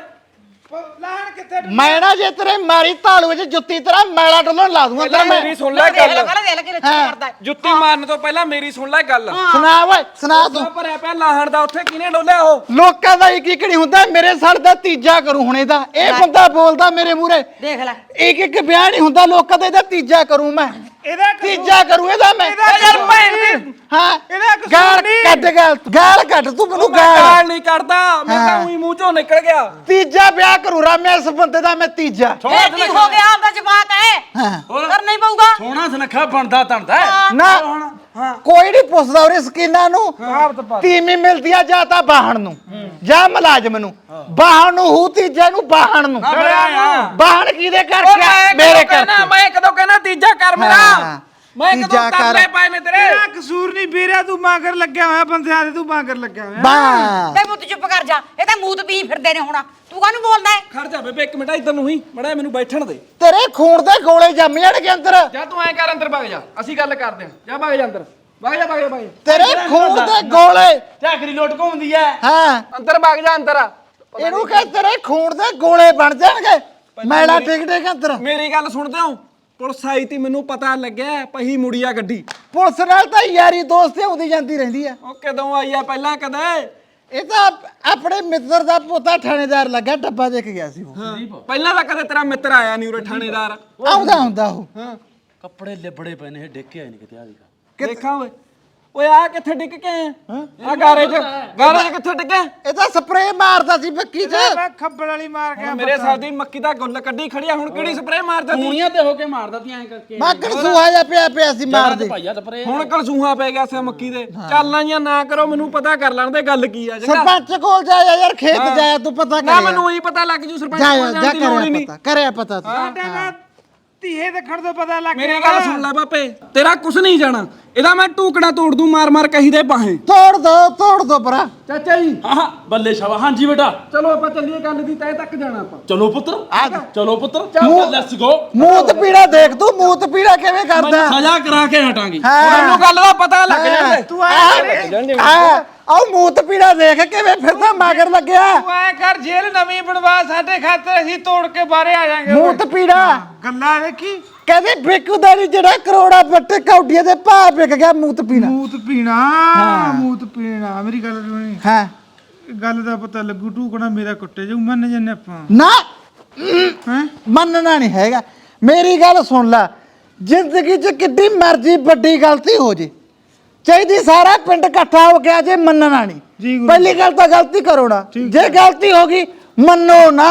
ਲਾਹਣ ਕਿੱਥੇ ਮੈਂ ਨਾ ਜੇ ਤੇਰੇ ਮਾਰੀ ਤਾਲੂ ਵਿੱਚ ਜੁੱਤੀ ਤੇਰਾ ਮੈਲਾ ਡੋਲਣ ਲਾ ਦੂੰਗਾ ਤੇਰਾ ਮੈਂ। ਮੇਰੀ ਸੁਣ ਲੈ ਦੇਖ ਲੈ ਗੱਲ ਪਹਿਲਾਂ ਦੇਖ ਲੈ ਕਿਹਨੇ ਹਾਂ। ਕਰਦਾ ਹੈ। ਜੁੱਤੀ ਮਾਰਨ ਤੋਂ ਪਹਿਲਾਂ ਮੇਰੀ ਸੁਣ ਲੈ ਗੱਲ। ਸੁਣਾ ਓਏ ਸੁਣਾ ਤੂੰ। ਤੂੰ ਭਰਿਆ ਪਿਆ ਲਾਹਣ ਦਾ ਉੱਥੇ ਕਿਹਨੇ ਡੋਲਿਆ ਉਹ? ਲੋਕਾਂ ਦਾ ਇੱਕ ਇੱਕ ਨਹੀਂ ਹੁੰਦਾ ਮੇਰੇ ਸੜ ਦਾ ਤੀਜਾ ਕਰੂ ਹੁਣ ਇਹਦਾ। ਇਹ ਬੰਦਾ ਬੋਲਦਾ ਮੇਰੇ ਮੂਹਰੇ। ਦੇਖ ਲੈ। ਇੱਕ ਇੱਕ ਵਿਆਹ ਨਹੀਂ ਹੁੰਦਾ ਲੋਕਾਂ ਦਾ ਇਹਦਾ ਤੀਜਾ ਕਰੂੰ ਮੈਂ। ਇਹਦਾ ਤੀਜਾ ਕਰੂੰ ਇਹਦਾ ਮੈਂ। ਯਾਰ ਭੈਣ ਦੀ ਹਾਂ। ਇਹਦਾ ਕਸੂਰ ਗਾਲ ਨਹੀਂ। ਕੱਢ ਗਾਲ ਗਾਲ ਕੱਢ ਤੂੰ ਮੈਨੂੰ ਮੈਂ ਗਾਲ। ਗਾਲ ਨਹੀਂ ਕੱਢਦਾ। ਮੈਂ ਤਾਂ ਹਾਂ। ਉਹੀ ਮੂੰਹ ਚੋਂ ਨਿਕਲ ਗਿਆ। ਤੀਜਾ ਵਿਆਹ ਕਰੂ ਰਾਮਿਆ ਇਸ ਬੰਦੇ ਦਾ ਮੈਂ ਤੀਜਾ। ਇਹ ਕੀ ਹੋ ਗਿਆ ਆਪਦਾ ਜਵਾਕ ਹੈ। ਹਾਂ। ਕਰ ਨਹੀਂ ਪਊਗਾ। ਸੋਹਣਾ ਸੁਨੱਖਾ ਬਣਦਾ ਤਣਦਾ ਨਾ। ਕੋਈ ਨਹੀਂ ਪੁੱਛਦਾ ਉਹਰੇ ਸਕੀਨਾਂ ਨੂੰ। ਤੀਮੀ ਮਿਲਦੀ ਆ ਜਾਂ ਤਾਂ ਬਾਹਣ ਨੂੰ ਜਾਂ ਮੁਲਾਜ਼ਮ ਨੂੰ। ਬਾਹਣ ਨੂੰ ਹੂ ਤੀਜੇ ਨੂੰ ਬਾਹਣ ਨੂੰ। ਬਾਹਣ ਕਿਹਦੇ ਕਰਕੇ? ਮੇਰੇ ਕਰਕੇ। ਮੈਂ ਕਦੋਂ ਕਹਿਣਾ ਤੀਜਾ ਕਰ ਮੇਰਾ। ਮੈਂ ਤੀਜਾ ਕਦੋਂ ਕਰ। ਕਰਨੇ ਪਏ ਨੇ ਤੇਰੇ? ਤੇਰਾ ਕਸੂਰ ਨਹੀਂ ਵੀਰਿਆ ਤੂੰ ਮਾਂਗਰ ਲੱਗਿਆ ਹੋਇਆ ਬੰਦਿਆਂ ਦੇ ਤੂੰ ਮਾਂਗਰ ਲੱਗਿਆ ਹੋਇਆ। ਬਾ। ਤੇ ਪੁੱਤ ਚੁੱਪ ਕਰ ਜਾ ਇਹ ਤਾਂ ਮੂਤ ਪੀ ਫਿਰਦੇ ਨੇ ਹੁਣ। ਤੂੰ ਕਾਹਨੂੰ ਬੋਲਦਾ ਹੈ ਖੜ ਜਾ ਬੇਬੇ ਇੱਕ ਮਿੰਟ ਇੱਧਰ ਨੂੰ ਹੀ ਮੜਾ ਮੈਨੂੰ ਬੈਠਣ ਦੇ। ਤੇਰੇ ਖੂਨ ਦੇ ਗੋਲੇ ਜੰਮ ਜਾਣਗੇ ਅੰਦਰ। ਜਾ ਤੂੰ ਐ ਕਰ ਅੰਦਰ ਵਗ ਜਾ ਅਸੀਂ ਗੱਲ ਕਰਦੇ ਹਾਂ। ਜਾ ਵਗ ਜਾ ਅੰਦਰ ਵਗ ਜਾ ਵਗ ਜਾ ਵਗ ਜਾ। ਤੇਰੇ ਖੂਨ ਦੇ ਗੋਲੇ। ਝਾਕਰੀ ਲੋਟ ਘੁੰਮਦੀ ਐ। ਹਾਂ। ਅੰਦਰ ਵਗ ਜਾ ਅੰਦਰ। ਇਹਨੂੰ ਕਹ ਤੇਰੇ ਖੂਨ ਦੇ ਗੋਲੇ ਬਣ ਜਾਣਗੇ। ਮੈਲਾ ਟਿਕ ਟਿਕ ਅੰਦਰ। ਮੇਰੀ ਗੱਲ ਸੁਣਦੇ ਹੋ? ਪੁਲਿਸ ਆਈ ਤੀ ਮੈਨੂੰ ਪਤਾ ਲੱਗਿਆ ਪਹੀ ਮੁੜੀਆ ਗੱਡੀ। ਪੁਲਿਸ ਨਾਲ ਤਾਂ ਯਾਰੀ ਦੋਸਤੀ ਆਉਂਦੀ ਜਾਂਦੀ ਰਹਿੰਦੀ ਆ। ਉਹ ਕਦੋਂ ਆਈ ਆ ਪਹਿਲਾਂ ਕਦੇ? ਇਹ ਤਾਂ ਆਪਣੇ ਮਿੱਤਰ ਦਾ ਪੋਤਾ ਥਾਣੇਦਾਰ ਲੱਗਾ ਡੱਬਾ ਦੇਖ ਗਿਆ ਸੀ ਉਹ। ਪਹਿਲਾਂ ਤਾਂ ਕਦੇ ਤੇਰਾ ਮਿੱਤਰ ਆਇਆ ਨਹੀਂ ਉਰੇ ਥਾਣੇਦਾਰ। ਆਉਂਦਾ ਹੁੰਦਾ ਉਹ। ਕੱਪੜੇ ਲਿਬੜੇ ਪਏ ਨੇ ਇਹ ਡਿੱਕੇ ਆਏ ਨੇ ਕਿਤੇ ਆ ਦੇਖਾਂ ਓਏ। ਓਏ ਆ ਕਿੱਥੇ ਡਿੱਗ ਕੇ ਆ ਆ ਗਾਰੇ 'ਚ ਗਾਰੇ 'ਚ ਕਿੱਥੇ ਡਿੱਗਿਆ? ਇਹ ਤਾਂ ਸਪਰੇਅ ਮਾਰਦਾ ਸੀ ਬੱਕੀ 'ਚ। ਮੈਂ ਖੱਬਲ ਵਾਲੀ ਮਾਰ ਕੇ ਮੇਰੇ ਸਾਹ ਦੀ ਮੱਕੀ ਦਾ ਗੁੱਲ ਕੱਢੀ ਖੜੀ ਆ ਹੁਣ ਕਿਹੜੀ ਸਪਰੇਅ ਮਾਰਦਾ ਤੀ ਪੂਣੀਆਂ ਤੇ ਹੋ ਕੇ ਮਾਰਦਾ ਤੀ ਐਂ ਕਰਕੇ। ਮਾਕੜ ਸੁਹਾ ਜਾ ਪਿਆ ਪਿਆ ਸੀ ਮਾਰਦੇ ਭਾਈਆ ਸਪਰੇ ਹੁਣ ਕਲਸੂਹਾ ਪੈ ਗਿਆ ਸੇ ਮੱਕੀ ਦੇ। ਚੱਲਣਾ ਜਾਂ ਨਾ ਕਰੋ ਮੈਨੂੰ ਪਤਾ ਕਰ ਲੈਣ ਦੇ ਗੱਲ ਕੀ ਆ ਚੰਗਾ ਸਰਪੰਚ ਕੋਲ ਜਾ ਯਾਰ ਖੇਤ ਜਾਇਆ ਤੂੰ ਪਤਾ ਨਾ ਕਰ। ਮੈਨੂੰ ਹੀ ਪਤਾ ਲੱਗ ਜੂ ਸਰਪੰਚ ਕੋਲ ਜਾ ਜਾਣ ਦੀ ਲੋੜ ਹੀ ਕਰਿਆ ਨਹੀਂ। ਪਤਾ ਕਰਿਆ ਪਤਾ ਤੂੰ। ਸਾਡੇ ਧੀਏ ਦੇਖਣ ਤੋਂ ਪਤਾ ਲੱਗ ਮੇਰੀ ਗੱਲ ਸੁਣ ਲੈ ਬਾਪੇ ਤੇਰਾ ਕੁਛ ਨਹੀਂ ਜਾਣਾ। ਇਹਦਾ ਮੈਂ ਟੂਕੜਾ ਤੋੜ ਦੂੰ ਮਾਰ ਮਾਰ ਕਹੀ ਦੇ ਬਾਹੇ ਤੋੜ ਦੋ ਤੋੜ ਦੋ ਪਰਾ ਚਾਚਾ ਜੀ। ਹਾਂ ਹਾਂ ਬੱਲੇ ਸ਼ਾਬਾ ਹਾਂਜੀ ਬੇਟਾ। ਚਲੋ ਆਪਾਂ ਚੱਲੀਏ ਗੱਲ ਦੀ ਤੈ ਤੱਕ ਜਾਣਾ ਆਪਾਂ। ਚਲੋ ਪੁੱਤਰ। ਚਲੋ ਪੁੱਤਰ। ਮੂੰਹ- ਲੈਟਸ ਗੋ ਮੂਤ ਪੀੜਾ ਦੇਖ ਤੂੰ ਮੂਤ ਪੀੜਾ ਕਿਵੇਂ ਕਰਦਾ? ਸਜ਼ਾ ਕਰਾ ਕੇ ਹਟਾਂਗੇ। ਮੈਨੂੰ ਗੱਲ ਦਾ ਪਤਾ ਲੱਗ ਜਾਂਦਾ ਤੂੰ ਆ ਉਹ ਮੂਤ ਪੀੜਾ ਦੇਖ ਕਿਵੇਂ ਫਿਰਦਾ ਮਗਰ ਲੱਗਿਆ। ਤੂੰ ਐ ਕਰ ਜੇਲ੍ਹ ਨਵੀਂ ਬਣਵਾ ਸਾਡੇ ਖਾਤਰ ਅਸੀਂ ਤੋੜ ਕੇ ਬਾਹਰੇ ਆ ਜਾਾਂਗੇ ਮੂਤ ਪੀੜਾ। ਗੱਲਾਂ ਵੇਖੀ? ਕਹਿੰਦੇ ਨਹੀਂ ਜਿਹੜਾ ਕਰੋੜਾ ਬੱਟੇ ਕੌਡੀਆਂ ਦੇ ਭਾਅ ਵਿਕ ਗਿਆ ਮੂਤ ਪੀਣਾ ਮੂਤ ਪੀਣਾ ਮੂਤ ਪੀਣਾ ਮੇਰੀ ਗੱਲ ਸੁਣੀ। ਹਾਂ। ਗੱਲ ਦਾ ਪਤਾ ਲੱਗੂ ਟੂਕਣਾ ਮੇਰਾ ਕੁੱਟੇ ਜਾਊ ਮੰਨ ਜੰਨੇ ਆਪਾਂ। ਨਾ। ਹੈ? ਮੰਨਣਾ ਨਹੀਂ ਹੈਗਾ। ਮੇਰੀ ਗੱਲ ਸੁਣ ਲੈ ਜ਼ਿੰਦਗੀ 'ਚ ਕਿੱਡੀ ਮਰਜ਼ੀ ਵੱਡੀ ਗਲਤੀ ਹੋ ਜੇ। ਚਾਹੀਦੀ ਸਾਰਾ ਪਿੰਡ ਇਕੱਠਾ ਹੋ ਗਿਆ ਜੇ ਮੰਨਣਾ ਜੀ ਨਹੀਂ ਗੁਰੂ। ਪਹਿਲੀ ਗੱਲ ਤਾਂ ਗਲਤੀ ਕਰੋ ਨਾ। ਜੇ ਗਲਤੀ ਹੋ ਗਈ ਮੰਨੋ ਨਾ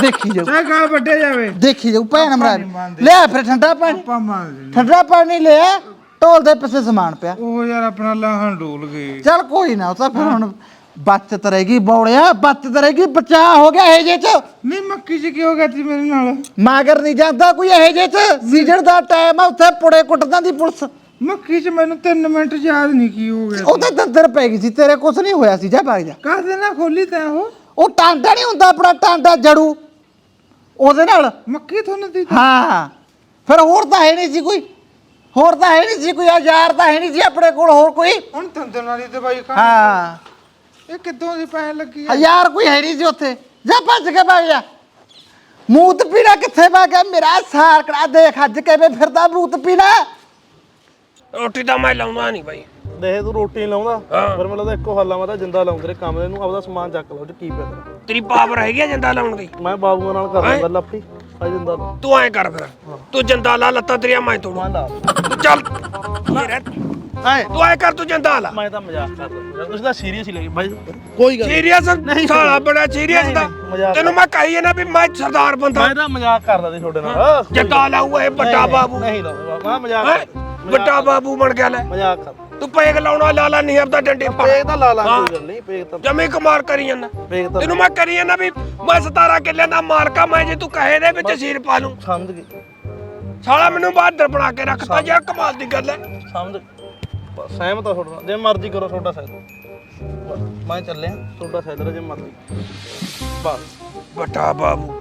ਦੇਖੀ ਜਾਓ। ਚਾਹੇ ਗਾਲ ਵੱਡੇ ਜਾਵੇ। ਦੇਖੀ ਜਾਓ ਭੈਣ ਮਰਾ ਨਹੀਂ ਮੰਨਦੇ। ਲਿਆ ਫਿਰ ਠੰਡਾ ਪਾਣੀ। ਆਪਾਂ ਮੰਨ ਲੈਂਦੇ ਠੰਡਾ ਪਾਣੀ ਲਿਆ ਢੋਲ ਦੇ ਪਿੱਛੇ ਸਮਾਨ ਪਿਆ। ਉਹ ਯਾਰ ਆਪਣਾ ਲਾਹਣ ਡੋਲ ਗਏ। ਚੱਲ ਕੋਈ ਨਾ ਉਹ ਤਾਂ ਫਿਰ ਹੁਣ ਬਚਤ ਰਹੇਗੀ ਬੌੜਿਆ ਬਚਤ ਰਹੇਗੀ ਬਚਾ ਹੋ ਗਿਆ ਇਹ ਜੇ ਚ। ਨਹੀਂ ਮੱਕੀ ਚ ਕੀ ਹੋ ਗਿਆ ਤੀ ਮੇਰੇ ਨਾਲ? ਮਾਗਰ ਨਹੀਂ ਜਾਂਦਾ ਕੋਈ ਇਹ ਜੇ ਚ। ਸੀਜ਼ਨ ਦਾ ਟਾਈਮ ਆ ਉੱਥੇ ਪੁੜੇ ਕੁੱਟਦਾਂ ਦੀ ਪੁਲਿਸ। ਮੱਕੀ ਚ ਮੈਨੂੰ 3 ਮਿੰਟ ਯਾਦ ਨਹੀਂ ਕੀ ਹੋ ਗਿਆ ਉਹ ਤਾਂ ਦੰਦਰ ਪੈ ਗਈ ਸੀ ਤੇਰੇ ਕੁਛ ਨਹੀਂ ਹੋਇਆ ਸੀ ਜਾ ਭਾਗ ਜਾ। ਕਾਹਦੇ ਨਾਲ ਖੋਲੀ ਤੈਂ ਉਹ? ਉਹ ਟਾਂਡਾ ਨਹੀਂ ਹੁੰਦਾ ਆਪਣਾ ਟਾਂਡਾ ਜੜੂ। ਉਹਦੇ ਨਾਲ। ਮੱਕੀ ਤੁਹਾਨੂੰ ਦੀ ਹਾਂ ਫਿਰ ਹੋਰ ਤਾਂ ਹੈ ਨਹੀਂ ਸੀ ਕੋਈ। ਹੋਰ ਤਾਂ ਹੈ ਨਹੀਂ ਸੀ ਕੋਈ ਯਾਰ ਤਾਂ ਹੈ ਨਹੀਂ ਸੀ ਆਪਣੇ ਕੋਲ ਹੋਰ ਕੋਈ। ਹੁਣ ਤੰਦਨ ਵਾਲੀ ਦਵਾਈ ਖਾ ਹਾਂ। ਇਹ ਕਿੱਦੋਂ ਦੀ ਪੈਣ ਲੱਗੀ ਆ? ਹਜ਼ਾਰ ਕੋਈ ਹੈ ਨਹੀਂ ਸੀ ਉੱਥੇ। ਜਾ ਭੱਜ ਕੇ ਭਾਗ ਜਾ। ਮੂਤ ਪੀਣਾ ਕਿੱਥੇ ਗਿਆ? ਮੇਰਾ ਸਾਰਕੜਾ ਦੇਖ ਅੱਜ ਕਿਵੇਂ ਫਿਰਦਾ ਮੂਤ ਪੀਣਾ ਰੋਟੀ ਤਾਂ ਮੈਂ ਲਾਉਂਦਾ ਨਹੀਂ ਬਾਈ। ਦੇਖ ਤੂੰ ਰੋਟੀ ਨਹੀਂ ਲਾਉਂਦਾ ਫਿਰ ਮੈਨੂੰ ਲੱਗਦਾ ਇੱਕੋ ਹੱਲਾ ਮੈਂ ਤਾਂ ਜਿੰਦਾ ਲਾਉਂ ਤੇਰੇ ਕਮਰੇ ਨੂੰ ਆਪਦਾ ਸਮਾਨ ਚੱਕ ਲਾ ਉਹ ਚ ਕੀ ਪਿਆ ਤੇਰਾ ਤੇਰੀ ਪਾਵਰ ਹੈਗੀ ਆ ਜੰਦਾ ਲਾਉਣ ਦੀ। ਮੈਂ ਬਾਬੂਆਂ ਨਾਲ ਕਰਦਾ ਗੱਲ ਆਪੀ ਆ ਜਿੰਦਾ ਲਾ। ਤੂੰ ਐਂ ਕਰ ਫਿਰ ਤੂੰ ਜੰਦਾ ਲਾ ਲੱਤਾਂ ਤੇਰੀਆਂ ਮੈਂ ਤੋੜੂ। ਮੈਂ ਲਾ। ਤੂੰ ਚੱਲ ਮੇਰੇ ਤੂੰ ਐਂ ਕਰ ਤੂੰ ਜੰਦਾ ਲਾ। ਮੈਂ ਤਾਂ ਮਜ਼ਾਕ ਕਰਦਾ ਤੁਸੀਂ ਤਾਂ ਸੀਰੀਅਸ ਹੀ ਲੱਗੇ। ਬਾਈ ਕੋਈ ਗੱਲ ਸੀਰੀਅਸ ਸਾਲਾ ਬੜਾ ਸੀਰੀਅਸ ਦਾ। ਮਜ਼ਾਕ ਤੈਨੂੰ ਮੈਂ ਕਹੀ ਨਾ ਵੀ ਮੈਂ ਸਰਦਾਰ ਬੰਦਾ। ਮੈਂ ਤਾਂ ਮਜ਼ਾਕ ਕਰਦਾ ਸੀ ਤੁਹਾਡੇ ਨਾਲ। ਜੰਦਾ ਲਾਊ ਇਹ ਵੱਡਾ ਬਾਬੂ। ਨਹੀਂ ਲਾਉਂਦਾ। ਮੈਂ ਮਜ਼ਾਕ ਹੈਂ? ਵੱਡਾ ਬਾਬੂ ਬਣ ਗਿਆ ਲੈ। ਮਜ਼ਾਕ ਕਰਦਾ ਤੂੰ ਪੇਗ ਲਾਉਣਾ ਲਾਲਾ ਨਹੀਂ ਆਪਦਾ ਡੰਡੇ ਪਾ ਪੇਗ ਤਾਂ ਲਾ ਲਾ ਹਾਂ। ਕੋਈ ਗੱਲ ਨਹੀਂ ਪੇਗ ਤਾਂ ਜਮੀ ਕਮਾਲ ਕਰੀ ਜਾਂਦਾ। ਪੇਗ ਤਾਂ ਤੈਨੂੰ ਮੈਂ ਕਰੀ ਜਾਂਦਾ ਵੀ ਮੈਂ 17 ਕਿੱਲਿਆਂ ਦਾ ਮਾਲਕਾ ਮੈਂ ਜੇ ਤੂੰ ਕਹੇ ਦੇ ਵਿੱਚ ਸੀਰ ਪਾ ਲੂੰ। ਸਮਝ ਗਈ। ਸਾਲਾ ਮੈਨੂੰ ਬਹਾਦਰ ਬਣਾ ਕੇ ਰੱਖਤਾ ਯਾਰ ਕਮਾਲ ਦੀ ਗੱਲ ਹੈ ਸਮਝ ਸਹਿਮਤ ਆ ਤੁਹਾਡੇ। ਜੇ ਮਰਜ਼ੀ ਕਰੋ ਤੁਹਾਡਾ ਸਾਈਡ ਮੈਂ ਚੱਲਿਆ ਤੁਹਾਡਾ ਸਾਈਡ ਜੇ ਮਰਜ਼ੀ। ਬਸ। ਵੱਡਾ ਬਾਬੂ।